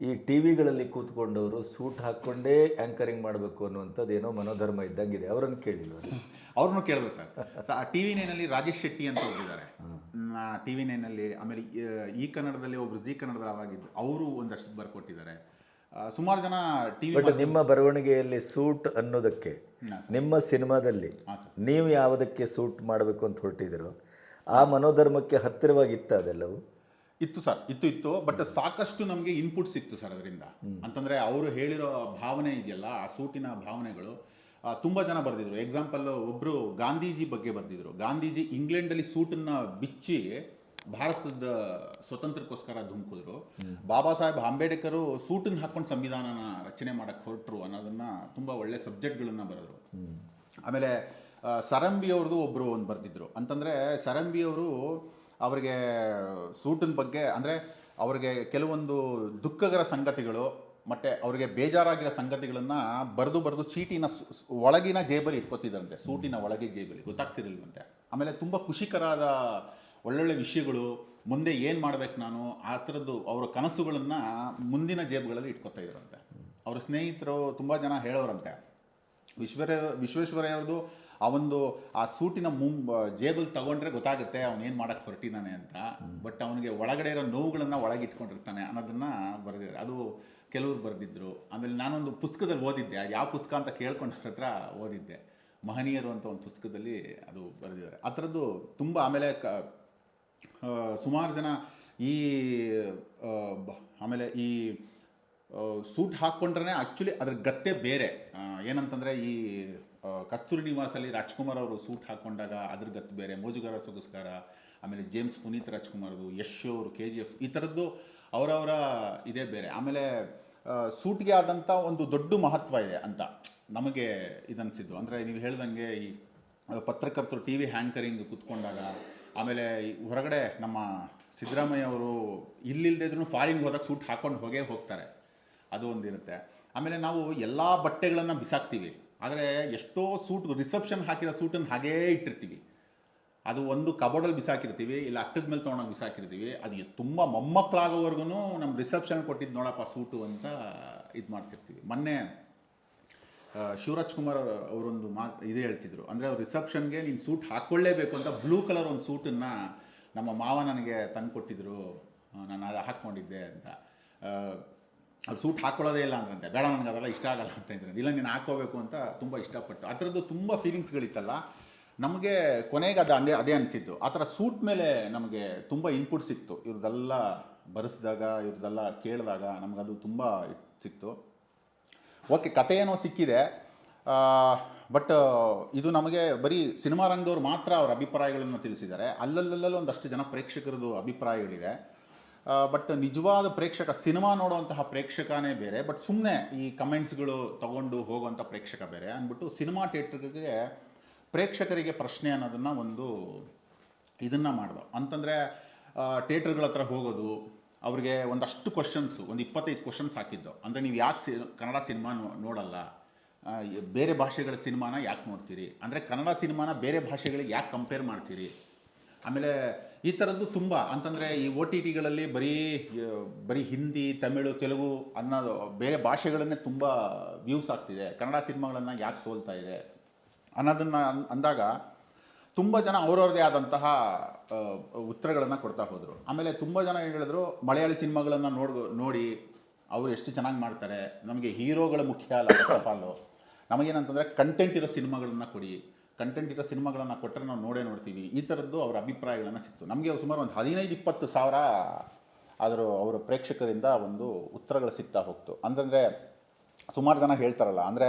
Speaker 1: ಈ ಟಿ ವಿಗಳಲ್ಲಿ ಕೂತ್ಕೊಂಡವರು ಸೂಟ್ ಹಾಕ್ಕೊಂಡೇ ಆ್ಯಂಕರಿಂಗ್ ಮಾಡಬೇಕು ಅನ್ನುವಂಥದ್ದು ಏನೋ ಮನೋಧರ್ಮ ಇದ್ದಂಗಿದೆ. ಅವರನ್ನು ಕೇಳಿಲ್ವ
Speaker 2: ಅವ್ರನ್ನೂ ಕೇಳಿದ್ರು ಸರ್. ಟಿ ವಿ ನೈನಲ್ಲಿ ರಾಜೇಶ್ ಶೆಟ್ಟಿ ಅಂತ ಒಬ್ಬರಿದ್ದಾರೆ ಟಿ ವಿ ನೈನಲ್ಲಿ ಆಮೇಲೆ ಈ- ಕನ್ನಡದಲ್ಲಿ ಒಬ್ರು ಜಿ ಕನ್ನಡದಲ್ಲಿ ಅವಾಗಿದ್ದು ಅವರು ಒಂದಷ್ಟು ಬರ್ಕೊಟ್ಟಿದ್ದಾರೆ. ಆ, ಸುಮಾರು ಜನ ಟಿ ವಿ
Speaker 1: ಬಟ್ ನಿಮ್ಮ ಬರವಣಿಗೆಯಲ್ಲಿ ಸೂಟ್ ಅನ್ನೋದಕ್ಕೆ ನಿಮ್ಮ ಸಿನಿಮಾದಲ್ಲಿ ನೀವು ಯಾವುದಕ್ಕೆ ಸೂಟ್ ಮಾಡಬೇಕು ಅಂತ ಹೊರಟಿದ್ರು ಆ ಮನೋಧರ್ಮಕ್ಕೆ ಹತ್ತಿರವಾಗಿತ್ತ ಅದೆಲ್ಲವೂ?
Speaker 2: ಇತ್ತು ಸರ್. ಇತ್ತು ಇತ್ತು. ಬಟ್ ಸಾಕಷ್ಟು ನಮಗೆ ಇನ್ಪುಟ್ ಸಿಕ್ತು ಸರ್ ಅದರಿಂದ. ಅಂತಂದ್ರೆ ಅವರು ಹೇಳಿರೋ ಭಾವನೆ ಇದೆಯಲ್ಲ ಆ ಸೂಟಿನ ಭಾವನೆಗಳು ತುಂಬ ತುಂಬಾ ಜನ ಬರೆದಿದ್ರು. ಎಕ್ಸಾಂಪಲ್ ಒಬ್ರು ಗಾಂಧೀಜಿ ಬಗ್ಗೆ ಬರೆದಿದ್ರು. ಗಾಂಧೀಜಿ ಇಂಗ್ಲೆಂಡಲ್ಲಿ ಸೂಟನ್ನ ಬಿಚ್ಚಿ ಭಾರತದ ಸ್ವತಂತ್ರಕ್ಕೋಸ್ಕರ ಧುಮುಕಿದ್ರು. ಬಾಬಾ ಸಾಹೇಬ್ ಅಂಬೇಡ್ಕರ್ ಸೂಟನ್ನು ಹಾಕೊಂಡು ಸಂವಿಧಾನನ ರಚನೆ ಮಾಡಕ್ಕೆ ಹೊರಟರು ಅನ್ನೋದನ್ನ ತುಂಬಾ ಒಳ್ಳೆ ಸಬ್ಜೆಕ್ಟ್ಗಳನ್ನ ಬರೆದ್ರು. ಆಮೇಲೆ ಸರಂಬಿ ಅವ್ರದ್ದು ಒಬ್ಬರು ಒಂದು ಬರೆದಿದ್ರು. ಅಂತಂದರೆ, ಸರಂಬಿ ಅವರು ಅವರಿಗೆ ಸೂಟಿನ ಬಗ್ಗೆ, ಅಂದರೆ ಅವ್ರಿಗೆ ಕೆಲವೊಂದು ದುಃಖಕರ ಸಂಗತಿಗಳು, ಮತ್ತು ಅವ್ರಿಗೆ ಬೇಜಾರಾಗಿರೋ ಸಂಗತಿಗಳನ್ನು ಬರೆದು ಬರೆದು ಚೀಟಿನ ಒಳಗಿನ ಜೇಬಲ್ಲಿ ಇಟ್ಕೊತಿದ್ರಂತೆ. ಸೂಟಿನ ಒಳಗೆ ಜೇಬಲ್ಲಿ, ಗೊತ್ತಾಗ್ತಿರಲಿಲ್ವಂತೆ. ಆಮೇಲೆ ತುಂಬ ಖುಷಿಕರಾದ ಒಳ್ಳೊಳ್ಳೆ ವಿಷಯಗಳು, ಮುಂದೆ ಏನು ಮಾಡ್ಬೇಕು ನಾನು, ಆ ಥರದ್ದು ಅವರ ಕನಸುಗಳನ್ನು ಮುಂದಿನ ಜೇಬುಗಳಲ್ಲಿ ಇಟ್ಕೊತಾ ಇದ್ರಂತೆ. ಅವ್ರ ಸ್ನೇಹಿತರು ತುಂಬ ಜನ ಹೇಳೋರಂತೆ. ವಿಶ್ವರೇ, ವಿಶ್ವೇಶ್ವರಯ್ಯ ಅವ್ರದ್ದು ಆ ಒಂದು, ಆ ಸೂಟಿನ ಮುಂ ಜೇಬಲ್ಲಿ ತಗೊಂಡ್ರೆ ಗೊತ್ತಾಗುತ್ತೆ ಅವನೇನು ಮಾಡಕ್ಕೆ ಹೊರಟಿದ್ದಾನೆ ಅಂತ. ಬಟ್ ಅವನಿಗೆ ಒಳಗಡೆ ಇರೋ ನೋವುಗಳನ್ನು ಒಳಗಿಟ್ಕೊಂಡಿರ್ತಾನೆ ಅನ್ನೋದನ್ನು ಬರೆದಿದ್ದಾರೆ. ಅದು ಕೆಲವರು ಬರೆದಿದ್ದರು ಆಮೇಲೆ ನಾನೊಂದು ಪುಸ್ತಕದಲ್ಲಿ ಓದಿದ್ದೆ. ಯಾವ ಪುಸ್ತಕ ಅಂತ ಕೇಳ್ಕೊಂಡು ಹತ್ರ ಓದಿದ್ದೆ. ಮಹನೀಯರು ಅಂತ ಒಂದು ಪುಸ್ತಕದಲ್ಲಿ ಅದು ಬರೆದಿದ್ದಾರೆ. ಆ ಥರದ್ದು ತುಂಬ ಆಮೇಲೆ ಕ ಸುಮಾರು ಜನ ಈ ಆಮೇಲೆ ಈ ಸೂಟ್ ಹಾಕ್ಕೊಂಡ್ರೆ ಆ್ಯಕ್ಚುಲಿ ಅದ್ರ ಗತ್ತೆ ಬೇರೆ. ಏನಂತಂದರೆ ಈ ಕಸ್ತೂರಿ ನಿವಾಸಲ್ಲಿ ರಾಜ್ಕುಮಾರ್ ಅವರು ಸೂಟ್ ಹಾಕ್ಕೊಂಡಾಗ ಅದ್ರ ಗತ್ತು ಬೇರೆ, ಮೋಜುಗಾರ ಸೊಗಸ್ಕಾರ ಆಮೇಲೆ ಜೇಮ್ಸ್ ಪುನೀತ್ ರಾಜ್ಕುಮಾರ್ದು ಯಶ್ ಅವರು, ಕೆ ಜಿ ಎಫ್, ಈ ಥರದ್ದು ಅವರವರ ಇದೇ ಬೇರೆ. ಆಮೇಲೆ ಸೂಟ್ಗೆ ಆದಂಥ ಒಂದು ದೊಡ್ಡ ಮಹತ್ವ ಇದೆ ಅಂತ ನಮಗೆ ಇದನ್ನಿಸಿದ್ದು ಅಂದರೆ ನೀವು ಹೇಳ್ದಂಗೆ ಈ ಪತ್ರಕರ್ತರು ಟಿ ವಿ ಹ್ಯಾಂಕರಿಂಗ್ ಕುತ್ಕೊಂಡಾಗ ಆಮೇಲೆ ಹೊರಗಡೆ ನಮ್ಮ ಸಿದ್ದರಾಮಯ್ಯ ಅವರು ಇಲ್ಲಿಲ್ಲದೆ ಇದ್ರೂ ಫಾರಿನ್ಗೆ ಹೋದಾಗ ಸೂಟ್ ಹಾಕ್ಕೊಂಡು ಹೋಗೇ ಹೋಗ್ತಾರೆ. ಅದು ಒಂದಿರುತ್ತೆ. ಆಮೇಲೆ ನಾವು ಎಲ್ಲ ಬಟ್ಟೆಗಳನ್ನು ಬಿಸಾಕ್ತೀವಿ. ಆದರೆ ಎಷ್ಟೋ ಸೂಟ್ ರಿಸೆಪ್ಷನ್ ಹಾಕಿರೋ ಸೂಟನ್ನು ಹಾಗೇ ಇಟ್ಟಿರ್ತೀವಿ. ಅದು ಒಂದು ಕಬೋರ್ಡಲ್ಲಿ ಬಿಸಾಕಿರ್ತೀವಿ, ಇಲ್ಲ ಅಟ್ಟದ ಮೇಲೆ ತೊಗೊಂಡೋಗಿ ಬಿಸಾಕಿರ್ತೀವಿ. ಅದು ತುಂಬ ಮೊಮ್ಮಕ್ಕಳಾಗೋವರೆಗೂ ನಮ್ಮ ರಿಸೆಪ್ಷನ್ ಕೊಟ್ಟಿದ್ದು ನೋಡಪ್ಪ ಸೂಟು ಅಂತ ಇದು ಮಾಡ್ತಿರ್ತೀವಿ ಮೊನ್ನೆ ಶಿವರಾಜ್ ಕುಮಾರ್ ಅವರೊಂದು ಮಾತು ಇದು ಹೇಳ್ತಿದ್ರು. ಅಂದರೆ ಅವ್ರು ರಿಸೆಪ್ಷನ್ಗೆ ನೀನು ಸೂಟ್ ಹಾಕ್ಕೊಳ್ಳೇಬೇಕು ಅಂತ ಬ್ಲೂ ಕಲರ್ ಒಂದು ಸೂಟನ್ನು ನಮ್ಮ ಮಾವ ನನಗೆ ತಂದು ಕೊಟ್ಟಿದ್ರು ನಾನು ಅದು ಹಾಕ್ಕೊಂಡಿದ್ದೆ ಅಂತ. ಅವ್ರು ಸೂಟ್ ಹಾಕ್ಕೊಳ್ಳೋದೇ ಇಲ್ಲ ಅಂದ್ರಂತೆ. ಬೇಡ ನನಗೆ ಅದೆಲ್ಲ ಇಷ್ಟ ಆಗಲ್ಲ ಅಂತ ಇದ್ರೆ ಇಲ್ಲ, ನೀನು ಹಾಕ್ಕೋಬೇಕು ಅಂತ ತುಂಬ ಇಷ್ಟಪಟ್ಟು. ಆ ಥರದ್ದು ತುಂಬ ಫೀಲಿಂಗ್ಸ್ಗಳಿತ್ತಲ್ಲ ನಮಗೆ ಕೊನೆಗೆ ಅದು ಅದೇ ಅದೇ ಅನಿಸಿದ್ದು. ಆ ಥರ ಸೂಟ್ ಮೇಲೆ ನಮಗೆ ತುಂಬ ಇನ್ಪುಟ್ ಸಿಕ್ತು. ಇವ್ರದ್ದೆಲ್ಲ ಬರೆಸಿದಾಗ ಇವ್ರದ್ದೆಲ್ಲ ಕೇಳಿದಾಗ ನಮಗದು ತುಂಬ ಸಿಕ್ತು. ಓಕೆ ಏನೋ ಸಿಕ್ಕಿದೆ. ಬಟ್ ಇದು ನಮಗೆ ಬರೀ ಸಿನಿಮಾ ರಂಗದವ್ರು ಮಾತ್ರ ಅವ್ರ ಅಭಿಪ್ರಾಯಗಳನ್ನು ತಿಳಿಸಿದ್ದಾರೆ. ಅಲ್ಲಲ್ಲಲ್ಲೂ ಒಂದಷ್ಟು ಜನ ಪ್ರೇಕ್ಷಕರದು ಅಭಿಪ್ರಾಯಗಳಿದೆ. ಬಟ್ ನಿಜವಾದ ಪ್ರೇಕ್ಷಕ, ಸಿನಿಮಾ ನೋಡುವಂತಹ ಪ್ರೇಕ್ಷಕನೇ ಬೇರೆ. ಬಟ್ ಸುಮ್ಮನೆ ಈ ಕಮೆಂಟ್ಸ್ಗಳು ತಗೊಂಡು ಹೋಗುವಂಥ ಪ್ರೇಕ್ಷಕ ಬೇರೆ. ಅಂದ್ಬಿಟ್ಟು ಸಿನಿಮಾ ಥಿಯೇಟ್ರಿಗೆ ಪ್ರೇಕ್ಷಕರಿಗೆ ಪ್ರಶ್ನೆ ಅನ್ನೋದನ್ನು ಒಂದು ಇದನ್ನು ಮಾಡಿದೆ. ಅಂತಂದರೆ ಥಿಯೇಟ್ರ್ಗಳ ಹತ್ರ ಹೋಗೋದು ಅವ್ರಿಗೆ ಒಂದಷ್ಟು ಕ್ವಶನ್ಸು ಒಂದು ಇಪ್ಪತ್ತೈದು ಕ್ವಶನ್ಸ್ ಹಾಕಿದ್ದು. ಅಂದರೆ ನೀವು ಯಾಕೆ ಸಿ, ಕನ್ನಡ ಸಿನಿಮಾ ನೋಡಲ್ಲ? ಬೇರೆ ಭಾಷೆಗಳ ಸಿನಿಮಾನ ಯಾಕೆ ನೋಡ್ತೀರಿ? ಅಂದರೆ ಕನ್ನಡ ಸಿನಿಮಾನ ಬೇರೆ ಭಾಷೆಗಳಿಗೆ ಯಾಕೆ ಕಂಪೇರ್ ಮಾಡ್ತೀರಿ? ಆಮೇಲೆ ಈ ಥರದ್ದು ತುಂಬ. ಅಂತಂದರೆ ಈ ಒ ಟಿ ಟಿಗಳಲ್ಲಿ ಬರೀ ಬರೀ ಹಿಂದಿ, ತಮಿಳು, ತೆಲುಗು ಅನ್ನೋದು ಬೇರೆ ಭಾಷೆಗಳನ್ನೇ ತುಂಬ ವ್ಯೂಸ್ ಆಗ್ತಿದೆ. ಕನ್ನಡ ಸಿನಿಮಾಗಳನ್ನು ಯಾಕೆ ಸೋಲ್ತಾ ಇದೆ? ಅನ್ನೋದನ್ನು ಅನ್- ಅಂದಾಗ ತುಂಬ ಜನ ಅವ್ರವ್ರದ್ದೇ ಆದಂತಹ ಉತ್ತರಗಳನ್ನು ಕೊಡ್ತಾ ಹೋದರು. ಆಮೇಲೆ ತುಂಬ ಜನ ಏನು ಹೇಳಿದ್ರು, ಮಲಯಾಳಿ ಸಿನಿಮಾಗಳನ್ನು ನೋಡ್ ನೋಡಿ, ಅವರು ಎಷ್ಟು ಚೆನ್ನಾಗಿ ಮಾಡ್ತಾರೆ, ನಮಗೆ ಹೀರೋಗಳ ಮುಖ್ಯ ಅಲ್ಲ ಆಲು ನಮಗೇನಂತಂದರೆ ಕಂಟೆಂಟ್ ಇರೋ ಸಿನಿಮಾಗಳನ್ನು ಕೊಡಿ. ಕಂಟೆಂಟ್ ಇರೋ ಸಿನಿಮಾಗಳನ್ನು ಕೊಟ್ಟರೆ ನಾವು ನೋಡೇ ನೋಡ್ತೀವಿ. ಈ ಥರದ್ದು ಅವರ ಅಭಿಪ್ರಾಯಗಳನ್ನು ಸಿಕ್ತು. ನಮಗೆ ಸುಮಾರು ಒಂದು ಹದಿನೈದು, ಇಪ್ಪತ್ತು ಸಾವಿರ ಅದರ ಅವರ ಪ್ರೇಕ್ಷಕರಿಂದ ಒಂದು ಉತ್ತರಗಳು ಸಿಗ್ತಾ ಹೋಗ್ತು. ಅಂತಂದರೆ ಸುಮಾರು ಜನ ಹೇಳ್ತಾರಲ್ಲ, ಅಂದರೆ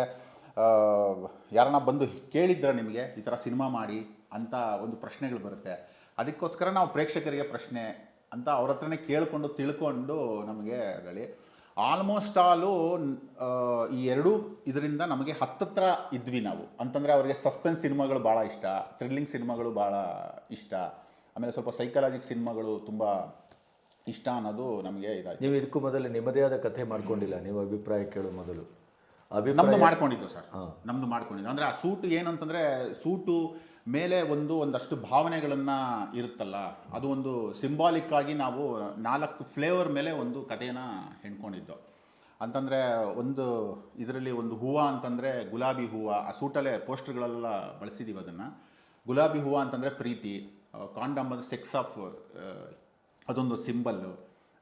Speaker 2: ಯಾರನ್ನ ಬಂದು ಕೇಳಿದ್ರೆ ನಿಮಗೆ, ಈ ಥರ ಸಿನಿಮಾ ಮಾಡಿ ಅಂತ ಒಂದು ಪ್ರಶ್ನೆಗಳು ಬರುತ್ತೆ. ಅದಕ್ಕೋಸ್ಕರ ನಾವು ಪ್ರೇಕ್ಷಕರಿಗೆ ಪ್ರಶ್ನೆ ಅಂತ ಅವ್ರ ಹತ್ರನೇ ಕೇಳಿಕೊಂಡು ತಿಳ್ಕೊಂಡು ನಮಗೆ ಹೇಳಿ. ಆಲ್ಮೋಸ್ಟ್ ಆಲು ಈ ಎರಡೂ ಇದರಿಂದ ನಮಗೆ ಹತ್ತತ್ರ ಇದ್ವಿ ನಾವು. ಅಂತಂದರೆ ಅವರಿಗೆ ಸಸ್ಪೆನ್ಸ್ ಸಿನಿಮಾಗಳು ಭಾಳ ಇಷ್ಟ ಥ್ರಿಲ್ಲಿಂಗ್ ಸಿನಿಮಾಗಳು ಭಾಳ ಇಷ್ಟ. ಆಮೇಲೆ ಸ್ವಲ್ಪ ಸೈಕಲಾಜಿಕ್ ಸಿನಿಮಾಗಳು ತುಂಬ ಇಷ್ಟ ಅನ್ನೋದು ನಮಗೆ ಇದೆ
Speaker 1: ನೀವು ಇದಕ್ಕೂ ಮೊದಲು ನಿಮ್ಮದೇ ಆದ ಕಥೆ ಮಾಡ್ಕೊಂಡಿಲ್ಲ. ನೀವು ಅಭಿಪ್ರಾಯ ಕೇಳೋ ಮೊದಲು.
Speaker 2: ನಮ್ದು
Speaker 1: ನಮ್ಮದು
Speaker 2: ಮಾಡ್ಕೊಂಡಿದ್ದು ಸರ್.
Speaker 1: ನಮ್ಮದು
Speaker 2: ನಮ್ದು ಮಾಡ್ಕೊಂಡಿದ್ದು. ಅಂದರೆ ಆ ಸೂಟು ಏನಂತಂದರೆ ಸೂಟು ಮೇಲೆ ಒಂದು ಒಂದಷ್ಟು ಭಾವನೆಗಳನ್ನು ಇರುತ್ತಲ್ಲ, ಅದು ಒಂದು ಸಿಂಬಾಲಿಕ್ ಆಗಿ ನಾವು ನಾಲ್ಕು ಫ್ಲೇವರ್ ಮೇಲೆ ಒಂದು ಕಥೆನ ಹೆಣ್ಕೊಂಡಿದ್ದು. ಅಂತಂದರೆ ಒಂದು ಇದರಲ್ಲಿ ಒಂದು ಹೂವು ಅಂತಂದರೆ ಗುಲಾಬಿ ಹೂವು, ಆ ಸೂಟಲ್ಲೇ ಪೋಸ್ಟರ್ಗಳೆಲ್ಲ ಬಳಸಿದ್ದೀವಿ ಅದನ್ನು. ಗುಲಾಬಿ ಹೂವು ಅಂತಂದರೆ ಪ್ರೀತಿ ಕಾಂಡಮ್ ಅದು ಸೆಕ್ಸ್ ಆಫ್ ಅದೊಂದು ಸಿಂಬಲ್ಲು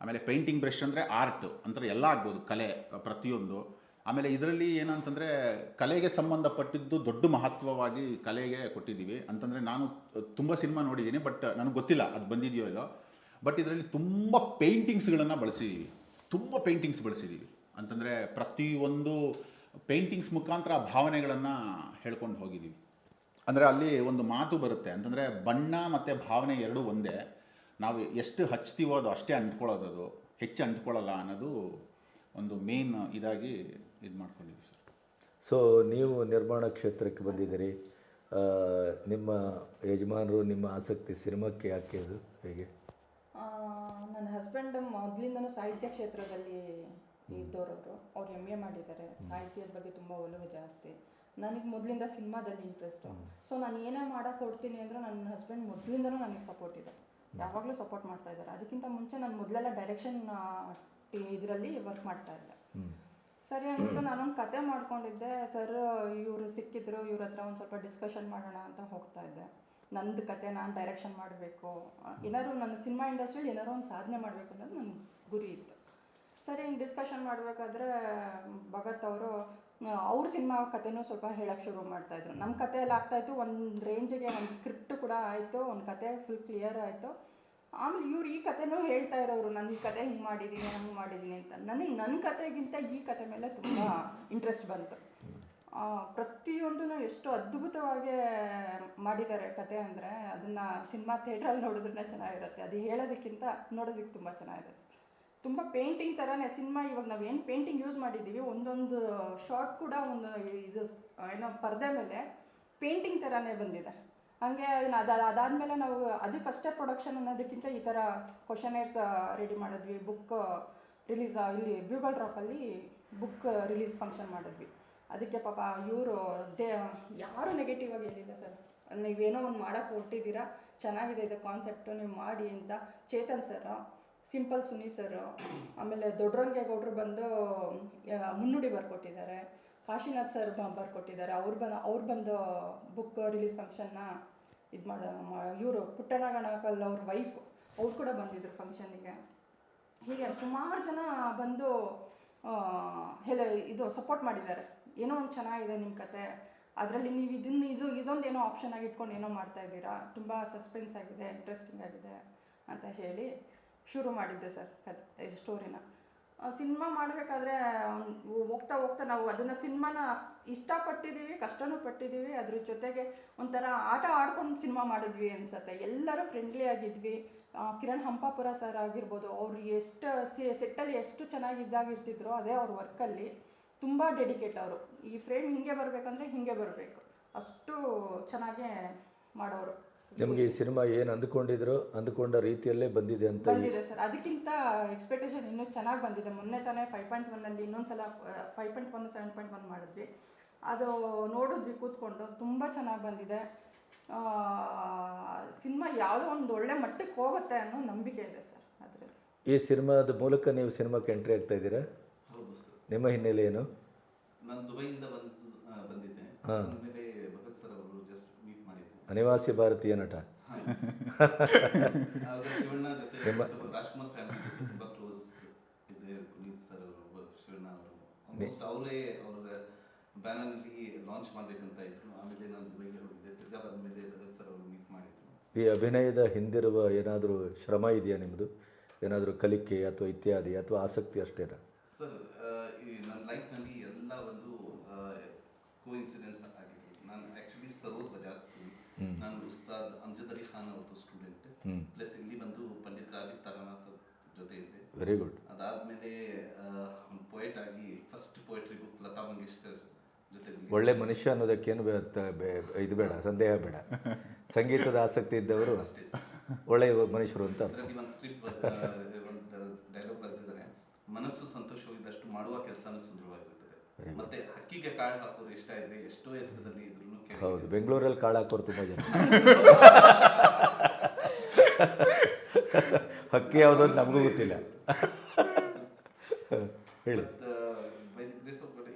Speaker 2: ಆಮೇಲೆ ಪೇಂಟಿಂಗ್ ಬ್ರಷ್ ಅಂದರೆ ಆರ್ಟ್ ಅಂತ ಎಲ್ಲ ಆಗ್ಬೋದು, ಕಲೆ ಪ್ರತಿಯೊಂದು. ಆಮೇಲೆ ಇದರಲ್ಲಿ ಏನಂತಂದರೆ ಕಲೆಗೆ ಸಂಬಂಧಪಟ್ಟಿದ್ದು ದೊಡ್ಡ ಮಹತ್ವವಾಗಿ ಕಲೆಗೆ ಕೊಟ್ಟಿದ್ದೀವಿ. ಅಂತಂದರೆ ನಾನು ತುಂಬ ಸಿನಿಮಾ ನೋಡಿದ್ದೀನಿ, ಬಟ್ ನನಗೆ ಗೊತ್ತಿಲ್ಲ ಅದು ಬಂದಿದೆಯೋ ಇಲ್ಲೋ. ಬಟ್ ಇದರಲ್ಲಿ ತುಂಬ ಪೇಂಟಿಂಗ್ಸ್ಗಳನ್ನು ಬಳಸಿದ್ದೀವಿ ತುಂಬ ಪೇಂಟಿಂಗ್ಸ್ ಬಳಸಿದ್ದೀವಿ ಅಂತಂದರೆ ಪ್ರತಿಯೊಂದು ಪೇಂಟಿಂಗ್ಸ್ ಮುಖಾಂತರ ಆ ಭಾವನೆಗಳನ್ನು ಹೇಳ್ಕೊಂಡು ಹೋಗಿದ್ದೀವಿ. ಅಂದರೆ ಅಲ್ಲಿ ಒಂದು ಮಾತು ಬರುತ್ತೆ. ಅಂತಂದರೆ ಬಣ್ಣ ಮತ್ತು ಭಾವನೆ ಎರಡೂ ಒಂದೇ. ನಾವು ಎಷ್ಟು ಹಚ್ತೀವೋ ಅದು ಅಷ್ಟೇ ಅಂಟ್ಕೊಳ್ಳೋದು ಅದು. ಹೆಚ್ಚು ಅಂಟ್ಕೊಳ್ಳಲ್ಲ ಅನ್ನೋದು ಒಂದು ಮೇನ್ ಇದಾಗಿ ಇದು ಮಾಡ್ಕೊಂಡಿದ್ದೀವಿ ಸರ್.
Speaker 1: ಸೊ ನೀವು ನಿರ್ಮಾಣ ಕ್ಷೇತ್ರಕ್ಕೆ ಬಂದಿದ್ದೀರಿ. ನಿಮ್ಮ ಯಜಮಾನರು ನಿಮ್ಮ ಆಸಕ್ತಿ ಸಿನಿಮಾಕ್ಕೆ ಯಾಕೆ ಅದು? ಹೇಗೆ?
Speaker 5: ನನ್ನ ಹಸ್ಬೆಂಡ್ ಮೊದಲಿಂದನೂ ಸಾಹಿತ್ಯ ಕ್ಷೇತ್ರದಲ್ಲಿ ಇದ್ದವರವರು ಅವ್ರು ಎಂ ಎ ಮಾಡಿದ್ದಾರೆ. ಸಾಹಿತ್ಯದ ಬಗ್ಗೆ ತುಂಬ ಒಲವು ಜಾಸ್ತಿ. ನನಗೆ ಮೊದಲಿಂದ ಸಿನಿಮಾದಲ್ಲಿ ಇಂಟ್ರೆಸ್ಟು ಸೊ ನಾನು ಏನೇ ಮಾಡೋಕೆ ಹೊಡ್ತೀನಿ ಅಂದರೆ ನನ್ನ ಹಸ್ಬೆಂಡ್ ಮೊದಲಿಂದನೂ ನನಗೆ ಸಪೋರ್ಟ್ ಇದೆ. ಯಾವಾಗಲೂ ಸಪೋರ್ಟ್ ಮಾಡ್ತಾ ಇದ್ದಾರೆ. ಅದಕ್ಕಿಂತ ಮುಂಚೆ ನಾನು ಮೊದಲೆಲ್ಲ ಡೈರೆಕ್ಷನ್ ಇದರಲ್ಲಿ ವರ್ಕ್ ಮಾಡ್ತಾ ಇದ್ದೆ. ಸರಿ ಅಂದ್ಬಿಟ್ಟು ನಾನೊಂದು ಕತೆ ಮಾಡ್ಕೊಂಡಿದ್ದೆ. ಸರ್, ಇವರು ಸಿಕ್ಕಿದ್ರು, ಇವ್ರ ಹತ್ರ ಒಂದು ಸ್ವಲ್ಪ ಡಿಸ್ಕಷನ್ ಮಾಡೋಣ ಅಂತ ಹೋಗ್ತಾ ಇದ್ದೆ. ನಂದು ಕತೆ ನಾನು ಡೈರೆಕ್ಷನ್ ಮಾಡಬೇಕು. ಏನಾದ್ರು ನನ್ನ ಸಿನಿಮಾ ಇಂಡಸ್ಟ್ರಿಯಲ್ಲಿ ಏನಾದ್ರು ಒಂದು ಸಾಧನೆ ಮಾಡಬೇಕು ಅನ್ನೋದು ನನ್ನ ಗುರಿ ಇತ್ತು. ಸರಿ, ಹಿಂಗೆ ಡಿಸ್ಕಷನ್ ಮಾಡಬೇಕಾದ್ರೆ ಭಗತ್ ಅವರು, ಅವ್ರ ಸಿನಿಮಾ ಕತೆನೂ ಸ್ವಲ್ಪ ಹೇಳಕ್ಕೆ ಶುರು ಮಾಡ್ತಾಯಿದ್ರು ನಮ್ಮ ಕಥೆಯಲ್ಲಿ ಆಗ್ತಾಯಿತ್ತು ಒಂದು ರೇಂಜಿಗೆ ಒಂದು ಸ್ಕ್ರಿಪ್ಟ್ ಕೂಡ ಆಯಿತು, ಒಂದು ಕತೆ ಫುಲ್ ಕ್ಲಿಯರ್ ಆಯಿತು. ಆಮೇಲೆ ಇವ್ರು ಈ ಕಥೆನೂ ಹೇಳ್ತಾ ಇರೋರು ನನ್ನ ಈ ಕತೆ ಹಿಂಗೆ ಮಾಡಿದ್ದೀನಿ ಹಂಗೆ ಮಾಡಿದ್ದೀನಿ ಅಂತ. ನನಗೆ ನನ್ನ ಕತೆಗಿಂತ ಈ ಕತೆ ಮೇಲೆ ತುಂಬ ಇಂಟ್ರೆಸ್ಟ್ ಬಂತು. ಪ್ರತಿಯೊಂದೂ ಎಷ್ಟು ಅದ್ಭುತವಾಗಿ ಮಾಡಿದ್ದಾರೆ ಕತೆ ಅಂದರೆ, ಅದನ್ನು ಸಿನಿಮಾ ಥಿಯೇಟ್ರಲ್ಲಿ ನೋಡಿದ್ರೆ ಚೆನ್ನಾಗಿರುತ್ತೆ. ಅದು ಹೇಳೋದಕ್ಕಿಂತ ನೋಡೋದಕ್ಕೆ ತುಂಬ ಚೆನ್ನಾಗಿದೆ ತುಂಬ ಪೇಂಟಿಂಗ್ ಥರನೇ ಸಿನಿಮಾ ಇವಾಗ ಏನು ಪೇಂಟಿಂಗ್ ಯೂಸ್ ಮಾಡಿದ್ದೀವಿ ಒಂದೊಂದು ಶಾರ್ಟ್ ಕೂಡ ಒಂದು ಇದು, ಏನೋ ಪರದೆ ಮೇಲೆ ಪೇಂಟಿಂಗ್ ಥರನೇ ಬಂದಿದೆ. ಹಾಗೆ ಅದನ್ನು ಅದು ಅದಾದಮೇಲೆ ನಾವು ಅದಕ್ಕಷ್ಟೇ ಪ್ರೊಡಕ್ಷನ್ ಅನ್ನೋದಕ್ಕಿಂತ ಈ ಥರ ಕ್ವಶನೇರ್ಸ್ ರೆಡಿ ಮಾಡಿದ್ವಿ. ಬುಕ್ ರಿಲೀಸ್ ಇಲ್ಲಿ ಬ್ಯೂಗಲ್ ಡ್ರಾಪಲ್ಲಿ ಬುಕ್ ರಿಲೀಸ್ ಫಂಕ್ಷನ್ ಮಾಡಿದ್ವಿ. ಅದಕ್ಕೆ ಪಾಪ ಇವರು, ದೇ, ಯಾರೂ ನೆಗೆಟಿವ್ ಆಗಿ ಹೇಳಿಲ್ಲ ಸರ್ ನೀವೇನೋ ಒಂದು ಮಾಡೋಕ್ಕೆ ಹೊರಟಿದ್ದೀರಾ? ಚೆನ್ನಾಗಿದೆ ಇದು ಕಾನ್ಸೆಪ್ಟು ನೀವು ಮಾಡಿ ಅಂತ. Chetan sir simple Suni sir ಆಮೇಲೆ ದೊಡ್ಡರಂಗೇಗೌಡರು ಬಂದು ಮುನ್ನುಡಿ ಬರ್ಕೊಟ್ಟಿದ್ದಾರೆ. ಕಾಶಿನಾಥ್ ಸರ್ ಬರ್ಕೊಟ್ಟಿದ್ದಾರೆ ಅವ್ರು ಬಂದು ಅವ್ರು ಬಂದು ಬುಕ್ ರಿಲೀಸ್ ಫಂಕ್ಷನ್ನ ಇದು ಮಾಡ ಇವರು ಪುಟ್ಟಣ ಗಣಕಲ್ ಅವ್ರ ವೈಫ್ ಅವ್ರು ಕೂಡ ಬಂದಿದ್ರು ಫಂಕ್ಷನ್ನಿಗೆ ಹೀಗೆ ಸುಮಾರು ಜನ ಬಂದು ಹೆಲ ಇದು ಸಪೋರ್ಟ್ ಮಾಡಿದ್ದಾರೆ. ಏನೋ ಒಂದು ಚೆನ್ನಾಗಿದೆ ನಿಮ್ಮ ಕತೆ. ಅದರಲ್ಲಿ ನೀವು ಇದನ್ನ ಇದು ಇದೊಂದು ಏನೋ ಆಪ್ಷನ್ ಆಗಿ ಇಟ್ಕೊಂಡು ಏನೋ ಮಾಡ್ತಾ ಇದ್ದೀರಾ? ತುಂಬ ಸಸ್ಪೆನ್ಸ್ ಆಗಿದೆ ಇಂಟ್ರೆಸ್ಟಿಂಗ್ ಆಗಿದೆ ಅಂತ ಹೇಳಿ ಶುರು ಮಾಡಿದ್ದೆ ಸರ್ ಕತೆ ಸ್ಟೋರಿನ ಸಿನಿಮಾ ಮಾಡಬೇಕಾದ್ರೆ ಹೋಗ್ತಾ ಹೋಗ್ತಾ ನಾವು ಅದನ್ನು ಸಿನಿಮಾನ ಇಷ್ಟಪಟ್ಟಿದ್ದೀವಿ, ಕಷ್ಟನೂ ಪಟ್ಟಿದ್ದೀವಿ, ಅದ್ರ ಜೊತೆಗೆ ಒಂಥರ ಆಟ ಆಡ್ಕೊಂಡು ಸಿನಿಮಾ ಮಾಡಿದ್ವಿ ಅನಿಸುತ್ತೆ. ಎಲ್ಲರೂ ಫ್ರೆಂಡ್ಲಿ ಆಗಿದ್ವಿ. ಕಿರಣ್ ಹಂಪಾಪುರ ಸರ್ ಆಗಿರ್ಬೋದು, ಅವರು ಎಷ್ಟು ಸೆಟ್ಟಲ್ಲಿ ಎಷ್ಟು ಚೆನ್ನಾಗಿ ಇದ್ದಾಗಿರ್ತಿದ್ರು ಅದೇ ಅವ್ರ ವರ್ಕಲ್ಲಿ ತುಂಬ ಡೆಡಿಕೇಟ್ ಅವರು. ಈ ಫ್ರೇಮ್ ಹಿಂಗೆ ಬರಬೇಕಂದ್ರೆ ಹಿಂಗೆ ಬರಬೇಕು. ಅಷ್ಟು ಚೆನ್ನಾಗೇ ಮಾಡೋರು.
Speaker 1: ನಿಮಗೆ ಈ ಸಿನಿಮಾ ಏನು ಅಂದ್ಕೊಂಡಿದ್ರು ಅಂದುಕೊಂಡ ರೀತಿಯಲ್ಲೇ ಬಂದಿದೆ ಅಂತ
Speaker 5: ಬಂದಿದೆ ಸರ್. ಅದಕ್ಕಿಂತ ಎಕ್ಸ್ಪೆಕ್ಟೇಷನ್ ಇನ್ನೂ ಚೆನ್ನಾಗಿ ಬಂದಿದೆ. ಮೊನ್ನೆ ತಾನೇ ಫೈವ್ ಪಾಯಿಂಟ್ ಒನ್ನಲ್ಲಿ ಇನ್ನೊಂದ್ಸಲ five point one seven point one ಮಾಡಿದ್ವಿ. ಅದು ನೋಡಿದ್ವಿ ಕೂತ್ಕೊಂಡು. ತುಂಬ ಚೆನ್ನಾಗಿ ಬಂದಿದೆ. ಸಿನಿಮಾ ಯಾವುದೋ ಒಂದು ಒಳ್ಳೆ ಮಟ್ಟಕ್ಕೆ ಹೋಗುತ್ತೆ ಅನ್ನೋ ನಂಬಿಕೆ ಇದೆ ಸರ್ ಅದರಲ್ಲಿ.
Speaker 1: ಈ ಸಿನಿಮಾದ ಮೂಲಕ ನೀವು ಸಿನಿಮಾಕ್ಕೆ ಎಂಟ್ರಿ ಆಗ್ತಾ ಇದ್ದೀರಾ?
Speaker 3: ಹೌದು ಸರ್.
Speaker 1: ನಿಮ್ಮ ಹಿನ್ನೆಲೆ ಏನು?
Speaker 3: ನಾನು ದುಬೈಯಿಂದ ಬಂದು ಬಂದಿದ್ದೆ.
Speaker 1: ಹಾ.
Speaker 3: ಆಮೇಲೆ ಭಗತ್ ಸರ್ ಅವರು ಜಸ್ಟ್ ಮೀಟ್ ಮಾಡಿದ್ದೆ
Speaker 1: ಅನಿವಾಸಿ ಭಾರತೀಯ ನಟ.
Speaker 3: ಲಾಂಚ್ ಮಾಡಬೇಕಂತ ಇದ್ರು. ಆಮೇಲೆ ನಾನು ದುಬೈಗೆ ಹೋಗಿದ್ದೆ. ತಿರ್ಗಾ ಬಂದಮೇಲೆ ಭಗತ್ ಸರ್ ಅವರು ಮೀಟ್ ಮಾಡಿದ್ರು.
Speaker 1: ಈ ಅಭಿನಯದ ಹಿಂದಿರುವ ಏನಾದರೂ ಶ್ರಮ ಇದೆಯಾ ನಿಮ್ಮದು ಏನಾದರೂ ಕಲಿಕೆ ಅಥವಾ ಇತ್ಯಾದಿ ಅಥವಾ ಆಸಕ್ತಿ ಅಷ್ಟೇನಾ?
Speaker 3: ಸರ್ ಈ ನನ್ನ ಲೈಫ್ನಲ್ಲಿ ಎಲ್ಲ ಒಂದು ಕೋ ಇನ್ಸಿಡೆನ್ಸ್ ಆಗಿದೆ ನಾನು ಆ್ಯಕ್ಚುಲಿ ಸರೋದ್ ಬಜಾಜ್ ನಾನು ಉಸ್ತಾದ್ ಅಮ್ಜದ್ ಅಲಿ ಖಾನ್ ಅವ್ರದ್ದು ಸ್ಟೂಡೆಂಟ್. ಪ್ಲಸ್ ಇಲ್ಲಿ ಬಂದು ಪಂಡಿತ್ ರಾಜೀವ್ ತಾರಾನಾಥ್ ಜೊತೆ ಇದ್ದೆ.
Speaker 1: ವೆರಿ ಗುಡ್
Speaker 3: ಅದಾದಮೇಲೆ ಪೊಯೆಟ್ ಆಗಿ first poetry book Lata Mangeshkar
Speaker 1: ಒಳ್ಳೆ ಮನುಷ್ಯ ಅನ್ನೋದಕ್ಕೇನು ಇದು ಬೇಡ ಸಂದೇಹ ಬೇಡ. ಸಂಗೀತದ ಆಸಕ್ತಿ ಇದ್ದವರು ಒಳ್ಳೆಯ ಮನುಷ್ಯರು ಅಂತ
Speaker 3: ಡೈಲಾಗ್ ಬರೆದಿದ್ದಾರೆ. ಮನಸ್ಸು ಸಂತೋಷವಾಗಿದ್ದಷ್ಟು ಮಾಡುವ ಕೆಲಸನೂ ಸುಂದರವಾಗಿರುತ್ತದೆ ಮತ್ತೆ ಹಕ್ಕಿಗೆ ಕಾಳು ಹಾಕೋರು ಇಷ್ಟ ಇದ್ರೆ ಎಷ್ಟೋ ಎತ್ತರದಲ್ಲಿ ಇದ್ರೂ
Speaker 1: ಹೌದು ಬೆಂಗಳೂರಲ್ಲಿ ಕಾಳು ಹಾಕೋರು ತುಂಬ ಜನ. ಹಕ್ಕಿ ಯಾವುದು ಅಂತ ನಮಗೂ ಗೊತ್ತಿಲ್ಲ. ಹೇಳಿ.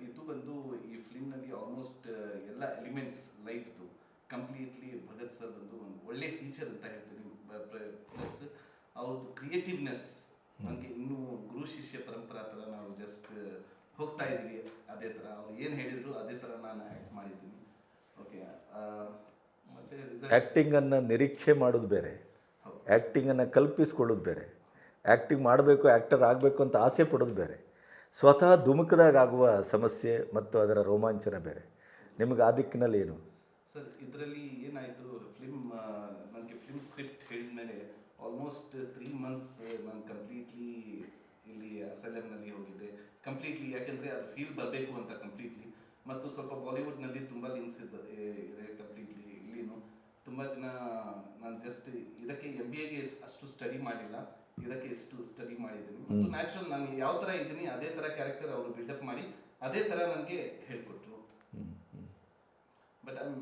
Speaker 3: ಇದು ಬಂದು ಈ ಫಿಲ್ಮ್ನಲ್ಲಿ ಆಲ್ಮೋಸ್ಟ್ ಎಲ್ಲ ಎಲಿಮೆಂಟ್ಸ್ ಲೈಫ್ದು ಕಂಪ್ಲೀಟ್ಲಿ ಭಗತ್ ಸರ್ ಬಂದು ಒಂದು ಒಳ್ಳೆ ಟೀಚರ್ ಅಂತ ಹೇಳ್ತೀನಿ. ಪ್ಲಸ್ ಅವ್ರದ್ದು ಕ್ರಿಯೇಟಿವ್ನೆಸ್ ನಮಗೆ ಇನ್ನೂ ಗುರು ಶಿಷ್ಯ ಪರಂಪರಾ ಥರ ನಾವು ಜಸ್ಟ್ ಹೋಗ್ತಾ ಇದ್ದೀವಿ ಅದೇ ಥರ ಅವ್ರು ಏನು ಹೇಳಿದ್ರು ಅದೇ ಥರ ನಾನು ಆ್ಯಕ್ಟ್ ಮಾಡಿದ್ದೀನಿ. ಓಕೆ ಮತ್ತೆ
Speaker 1: ಆ್ಯಕ್ಟಿಂಗನ್ನು ನಿರೀಕ್ಷೆ ಮಾಡೋದು ಬೇರೆ. ಆ್ಯಕ್ಟಿಂಗನ್ನು ಕಲ್ಪಿಸ್ಕೊಳ್ಳೋದು ಬೇರೆ. ಆ್ಯಕ್ಟಿಂಗ್ ಮಾಡಬೇಕು ಆ್ಯಕ್ಟರ್ ಆಗಬೇಕು ಅಂತ ಆಸೆ ಪಡೋದು ಬೇರೆ. ಸ್ವತಃ ಧುಮುಕದಾಗ ಆಗುವ ಸಮಸ್ಯೆ ಮತ್ತು ಅದರ ರೋಮಾಂಚನ ಬೇರೆ. ನಿಮಗೆ ಆ ದಿಕ್ಕಿನಲ್ಲಿ ಏನು?
Speaker 3: ಸರ್ ಇದರಲ್ಲಿ ಏನಾಯಿತು? ಫಿಲ್ಮ್ ನನಗೆ ಫಿಲ್ಮ್ ಸ್ಕ್ರಿಪ್ಟ್ ಹೇಳಿದ ಮೇಲೆ ಆಲ್ಮೋಸ್ಟ್ ತ್ರೀ ಮಂತ್ಸ್ ನಾನು ಕಂಪ್ಲೀಟ್ಲಿ ಇಲ್ಲಿ ಅಸೆಲೆಮ್ನಲ್ಲಿ ಹೋಗಿದ್ದೆ. ಕಂಪ್ಲೀಟ್ಲಿ ಯಾಕೆಂದರೆ ಅದು ಫೀಲ್ ಬರಬೇಕು ಅಂತ ಕಂಪ್ಲೀಟ್ಲಿ ಮತ್ತು ಸ್ವಲ್ಪ ಬಾಲಿವುಡ್ನಲ್ಲಿ ತುಂಬ ಲಿಂಕ್ಸ್ ಇದೆ ಇದೆ ಕಂಪ್ಲೀಟ್ಲಿ ಇಲ್ಲಿನೂ ತುಂಬ ಜನ ನಾನು ಜಸ್ಟ್ ಇದಕ್ಕೆ ಎಂ ಬಿ ಎಗೆ ಅಷ್ಟು ಸ್ಟಡಿ ಮಾಡಿಲ್ಲ. ಇದಕ್ಕೆ ಎಷ್ಟು ಸ್ಟಡಿ ಮಾಡಿದ್ದೀನಿ. ಮತ್ತು ನ್ಯಾಚುರಲ್ ನಾನು ಯಾವ ಥರ ಇದ್ದೀನಿ ಅದೇ ಥರ ಕ್ಯಾರೆಕ್ಟರ್ ಅವರು ಬಿಲ್ಡಪ್ ಮಾಡಿ ಅದೇ ಥರ ನನಗೆ ಹೇಳ್ಕೊಟ್ರು. But I am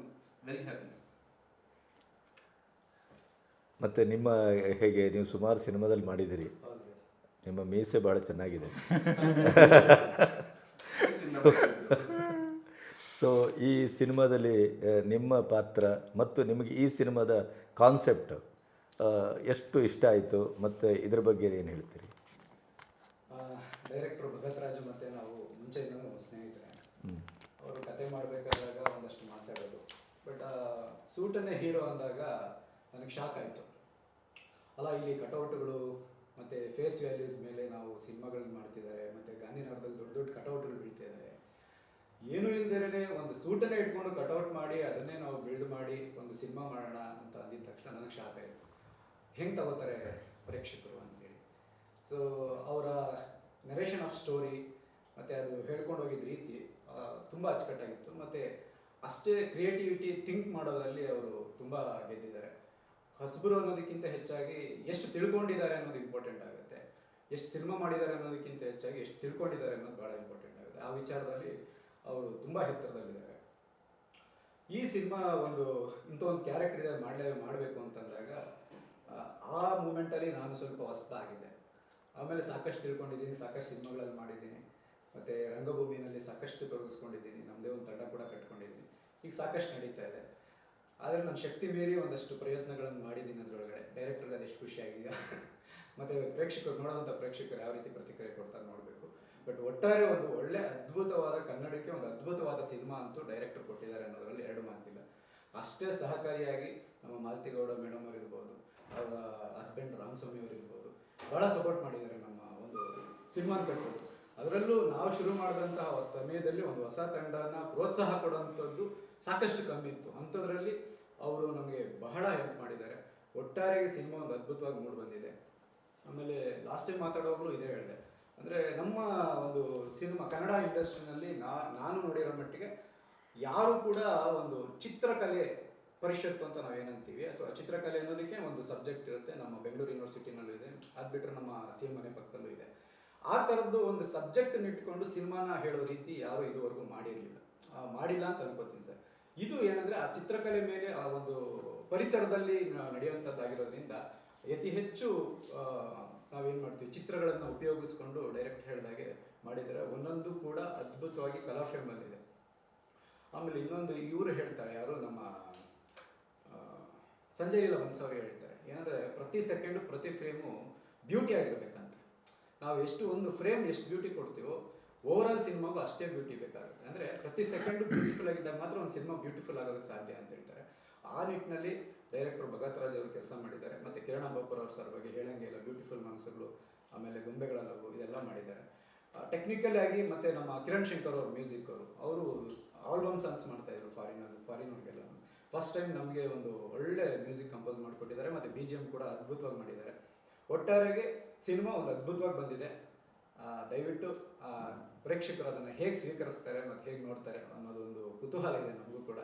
Speaker 3: very happy
Speaker 1: ಮತ್ತೆ ನಿಮ್ಮ ಹೇಗೆ ನೀವು ಸುಮಾರು ಸಿನಿಮಾದಲ್ಲಿ ಮಾಡಿದ್ದೀರಿ? ನಿಮ್ಮ ಮೀಸೆ ಭಾಳ ಚೆನ್ನಾಗಿದೆ. ಸೊ ಈ ಸಿನಿಮಾದಲ್ಲಿ ನಿಮ್ಮ ಪಾತ್ರ ಮತ್ತು ನಿಮಗೆ ಈ ಸಿನಿಮಾದ ಕಾನ್ಸೆಪ್ಟ್ ಎಷ್ಟು ಇಷ್ಟ ಆಯಿತು ಮತ್ತು ಇದ್ರ ಬಗ್ಗೆ ಏನು ಹೇಳ್ತೀರಿ?
Speaker 4: ಡೈರೆಕ್ಟರ್ ಭಗತ್ರಾಜು ಮತ್ತು ನಾವು ಮುಂಚೆ ಸ್ನೇಹಿತರೆ. ಅವರು ಕತೆ ಮಾಡಬೇಕಾದಾಗ ಒಂದಷ್ಟು ಮಾತಾಡೋದು. ಬಟ್ ಸೂಟನೇ ಹೀರೋ ಅಂದಾಗ ನನಗೆ ಶಾಕ್ ಆಯಿತು. ಅಲ್ಲ ಇಲ್ಲಿ ಕಟೌಟ್ಗಳು ಮತ್ತು ಫೇಸ್ ವ್ಯಾಲ್ಯೂಸ್ ಮೇಲೆ ನಾವು ಸಿನಿಮಾಗಳನ್ನ ಮಾಡ್ತಿದ್ದಾರೆ, ಮತ್ತು ಗಾಂಧಿನಗರದಲ್ಲಿ ದೊಡ್ಡ ದೊಡ್ಡ ಕಟೌಟ್ಗಳು ಬೀಳ್ತಾ ಇದ್ದಾರೆ ಏನೂ ಇಲ್ದೇನೆ ಒಂದು ಸೂಟನ್ನೇ ಇಟ್ಕೊಂಡು ಕಟೌಟ್ ಮಾಡಿ ಅದನ್ನೇ ನಾವು ಬಿಲ್ಡ್ ಮಾಡಿ ಒಂದು ಸಿನಿಮಾ ಮಾಡೋಣ ಅಂತ ಅಂದಿದ ತಕ್ಷಣ ನನಗೆ ಶಾಕ್ ಆಯಿತು. ಹೆಂಗೆ ತಗೋತಾರೆ ಪ್ರೇಕ್ಷಕರು ಅಂತೇಳಿ. ಸೊ ಅವರ ನರೇಷನ್ ಆಫ್ ಸ್ಟೋರಿ ಮತ್ತು ಅದು ಹೇಳ್ಕೊಂಡು ಹೋಗಿದ್ದ ರೀತಿ ತುಂಬ ಅಚ್ಚುಕಟ್ಟಾಗಿತ್ತು. ಮತ್ತು ಅಷ್ಟೇ ಕ್ರಿಯೇಟಿವಿಟಿ ಥಿಂಕ್ ಮಾಡೋದರಲ್ಲಿ ಅವರು ತುಂಬ ಗೆದ್ದಿದ್ದಾರೆ. ಹೊಸಬರು ಅನ್ನೋದಕ್ಕಿಂತ ಹೆಚ್ಚಾಗಿ ಎಷ್ಟು ತಿಳ್ಕೊಂಡಿದ್ದಾರೆ ಅನ್ನೋದು ಇಂಪಾರ್ಟೆಂಟ್ ಆಗುತ್ತೆ. ಎಷ್ಟು ಸಿನಿಮಾ ಮಾಡಿದ್ದಾರೆ ಅನ್ನೋದಕ್ಕಿಂತ ಹೆಚ್ಚಾಗಿ ಎಷ್ಟು ತಿಳ್ಕೊಂಡಿದ್ದಾರೆ ಅನ್ನೋದು ಭಾಳ ಇಂಪಾರ್ಟೆಂಟ್ ಆಗುತ್ತೆ. ಆ ವಿಚಾರದಲ್ಲಿ ಅವರು ತುಂಬ ಎತ್ತರದಲ್ಲಿದ್ದಾರೆ. ಈ ಸಿನಿಮಾ ಒಂದು ಇಂಥ ಒಂದು ಕ್ಯಾರೆಕ್ಟರ್ ಇದೆ ಮಾಡಲೇ ಮಾಡಬೇಕು ಅಂತಂದಾಗ ಆ, ಆ ಮೂಮೆಂಟಲ್ಲಿ ನಾನು ಸ್ವಲ್ಪ ಹೊಸದಾಗಿದೆ ಆಮೇಲೆ ಸಾಕಷ್ಟು ತಿಳ್ಕೊಂಡಿದ್ದೀನಿ ಸಾಕಷ್ಟು ಸಿನಿಮಾಗಳಲ್ಲಿ ಮಾಡಿದ್ದೀನಿ. ಮತ್ತು ರಂಗಭೂಮಿನಲ್ಲಿ ಸಾಕಷ್ಟು ತೊಡಗಿಸ್ಕೊಂಡಿದ್ದೀನಿ. ನಮ್ಮದೇ ಒಂದು ತಂಡ ಕೂಡ ಕಟ್ಕೊಂಡಿದ್ದೀನಿ. ಈಗ ಸಾಕಷ್ಟು ನಡೀತಾ ಇದೆ. ಆದರೆ ನಾನು ಶಕ್ತಿ ಮೀರಿ ಒಂದಷ್ಟು ಪ್ರಯತ್ನಗಳನ್ನು ಮಾಡಿದ್ದೀನಿ ಅದರೊಳಗಡೆ. ಡೈರೆಕ್ಟರ್ ಅದು ಎಷ್ಟು ಖುಷಿಯಾಗಿದೆಯಾ ಮತ್ತು ಪ್ರೇಕ್ಷಕರು ನೋಡೋವಂಥ ಪ್ರೇಕ್ಷಕರು ಯಾವ ರೀತಿ ಪ್ರತಿಕ್ರಿಯೆ ಕೊಡ್ತಾರೆ ನೋಡಬೇಕು. ಬಟ್ ಒಟ್ಟಾರೆ ಒಂದು ಒಳ್ಳೆ ಅದ್ಭುತವಾದ ಕನ್ನಡಕ್ಕೆ ಒಂದು ಅದ್ಭುತವಾದ ಸಿನಿಮಾ ಅಂತೂ ಡೈರೆಕ್ಟರ್ ಕೊಟ್ಟಿದ್ದಾರೆ ಅನ್ನೋದರಲ್ಲಿ ಎರಡು ಮಾತಿಲ್ಲ. ಅಷ್ಟೇ ಸಹಕಾರಿಯಾಗಿ ನಮ್ಮ ಮಾಲತಿಗೌಡ ಮೇಡಮ್ ಅವರು ಇರ್ಬೋದು ಅವರ ಹಸ್ಬೆಂಡ್ ರಾಮಸ್ವಾಮಿ ಅವರು ಇರ್ಬೋದು ಭಾಳ ಸಪೋರ್ಟ್ ಮಾಡಿದ್ದಾರೆ ನಮ್ಮ ಒಂದು ಸಿನಿಮಾ ಕಟ್ಟೋದು ಅದರಲ್ಲೂ ನಾವು ಶುರು ಮಾಡಿದಂತಹ ಸಮಯದಲ್ಲಿ ಒಂದು ಹೊಸ ತಂಡನ ಪ್ರೋತ್ಸಾಹ ಕೊಡುವಂಥದ್ದು ಸಾಕಷ್ಟು ಕಮ್ಮಿ ಇತ್ತು. ಅಂಥದ್ರಲ್ಲಿ ಅವರು ನಮಗೆ ಬಹಳ ಹೆಲ್ಪ್ ಮಾಡಿದ್ದಾರೆ. ಒಟ್ಟಾರೆಗೆ ಸಿನಿಮಾ ಒಂದು ಅದ್ಭುತವಾಗಿ ಮೂಡಿ ಬಂದಿದೆ. ಆಮೇಲೆ ಲಾಸ್ಟ್ ಟೈಮ್ ಮಾತಾಡೋವಾಗಲೂ ಇದೇ ಹೇಳಿದೆ. ಅಂದರೆ ನಮ್ಮ ಒಂದು ಸಿನಿಮಾ ಕನ್ನಡ ಇಂಡಸ್ಟ್ರಿನಲ್ಲಿ ನಾನು ನೋಡಿರೋ ಮಟ್ಟಿಗೆ ಯಾರು ಕೂಡ ಒಂದು ಚಿತ್ರಕಲೆ ಪರಿಷತ್ತು ಅಂತ ನಾವು ಏನಂತೀವಿ, ಅಥವಾ ಚಿತ್ರಕಲೆ ಅನ್ನೋದಕ್ಕೆ ಒಂದು ಸಬ್ಜೆಕ್ಟ್ ಇರುತ್ತೆ. ನಮ್ಮ ಬೆಂಗಳೂರು ಯೂನಿವರ್ಸಿಟಿನಲ್ಲೂ ಇದೆ. ಅದು ಬಿಟ್ಟರೆ ನಮ್ಮ ಸಿ ಮನೆ ಪಕ್ಕದಲ್ಲೂ ಇದೆ. ಆ ಥರದ್ದು ಒಂದು ಸಬ್ಜೆಕ್ಟ್ ಇಟ್ಕೊಂಡು ಸಿನಿಮಾನ ಹೇಳೋ ರೀತಿ ಯಾರು ಇದುವರೆಗೂ ಮಾಡಿರಲಿಲ್ಲ. ಮಾಡಿಲ್ಲ ಅಂತ ಅನ್ಕೋತೀನಿ ಸರ್. ಇದು ಏನಂದ್ರೆ ಆ ಚಿತ್ರಕಲೆ ಮೇಲೆ ಆ ಒಂದು ಪರಿಸರದಲ್ಲಿ ನಡೆಯುವಂಥದ್ದಾಗಿರೋದ್ರಿಂದ ಅತಿ ಹೆಚ್ಚು ನಾವೇನು ಮಾಡ್ತೀವಿ, ಚಿತ್ರಗಳನ್ನು ಉಪಯೋಗಿಸ್ಕೊಂಡು ಡೈರೆಕ್ಟ್ ಹೇಳಿದಾಗೆ ಮಾಡಿದರೆ ಒಂದೊಂದು ಕೂಡ ಅದ್ಭುತವಾಗಿ ಕಲಾ ಬಂದಿದೆ ಆಮೇಲೆ ಇನ್ನೊಂದು ಇವರು ಹೇಳ್ತಾರೆ, ಯಾರು ನಮ್ಮ ಸಂಜಯ್ ಲೀಲಾ ಸಾವಿರ ಹೇಳ್ತಾರೆ. ಏನಂದ್ರೆ ಪ್ರತಿ ಸೆಕೆಂಡು ಪ್ರತಿ ಫ್ರೇಮು ಬ್ಯೂಟಿ ಆಗಿರ್ಬೇಕಂತ ನಾವು ಎಷ್ಟು ಒಂದು ಫ್ರೇಮ್ ಎಷ್ಟು ಬ್ಯೂಟಿ ಕೊಡ್ತೀವೋ ಓವರ್ ಆಲ್ ಸಿನಿಮಾಗೂ ಅಷ್ಟೇ ಬ್ಯೂಟಿ ಬೇಕಾಗುತ್ತೆ. ಅಂದರೆ ಪ್ರತಿ ಸೆಕೆಂಡ್ ಬ್ಯೂಟಿಫುಲ್ ಆಗಿದ್ದಾಗ ಮಾತ್ರ ಒಂದು ಸಿನಿಮಾ ಬ್ಯೂಟಿಫುಲ್ ಆಗೋದಕ್ಕೆ ಸಾಧ್ಯ ಅಂತ ಹೇಳ್ತಾರೆ. ಆ ನಿಟ್ಟಿನಲ್ಲಿ ಡೈರೆಕ್ಟರ್ ಭಗತ್ ರಾಜ್ ಅವರು ಕೆಲಸ ಮಾಡಿದ್ದಾರೆ. ಮತ್ತು ಕಿರಣ ಬಾಪುರ್ ಅವ್ರ ಸರ್ ಬಗ್ಗೆ ಹೇಳಂಗೆ ಇಲ್ಲ ಬ್ಯೂಟಿಫುಲ್ ಮನಸ್ಸುಗಳು, ಆಮೇಲೆ ಗೊಂಬೆಗಳ ಲಘು ಇದೆಲ್ಲ ಮಾಡಿದ್ದಾರೆ. ಟೆಕ್ನಿಕಲ್ ಆಗಿ ಮತ್ತು ನಮ್ಮ ಕಿರಣ್ ಶಂಕರ್ ಅವ್ರ ಮ್ಯೂಸಿಕ್ ಅವರು ಅವರು ಆಲ್ಬಮ್ ಸಾಂಗ್ಸ್ ಮಾಡ್ತಾ ಇದ್ರು ಫಾರಿನಲ್ಲಿ ಫಾರಿನವ್ರಿಗೆಲ್ಲ ಫಸ್ಟ್ ಟೈಮ್ ನಮಗೆ ಒಂದು ಒಳ್ಳೆ ಮ್ಯೂಸಿಕ್ ಕಂಪೋಸ್ ಮಾಡಿಕೊಟ್ಟಿದ್ದಾರೆ. ಮತ್ತು ಬಿ ಜಿ ಎಂ ಕೂಡ ಅದ್ಭುತವಾಗಿ ಮಾಡಿದ್ದಾರೆ. ಒಟ್ಟಾರೆಗೆ ಸಿನಿಮಾ ಒಂದು ಅದ್ಭುತವಾಗಿ ಬಂದಿದೆ. ದಯವಿಟ್ಟು ಪ್ರೇಕ್ಷಕರು ಅದನ್ನು ಹೇಗೆ ಸ್ವೀಕರಿಸ್ತಾರೆ ಮತ್ತು ಹೇಗೆ ನೋಡ್ತಾರೆ ಅನ್ನೋದೊಂದು ಕುತೂಹಲ ಇದೆ ನಮಗೂ ಕೂಡ.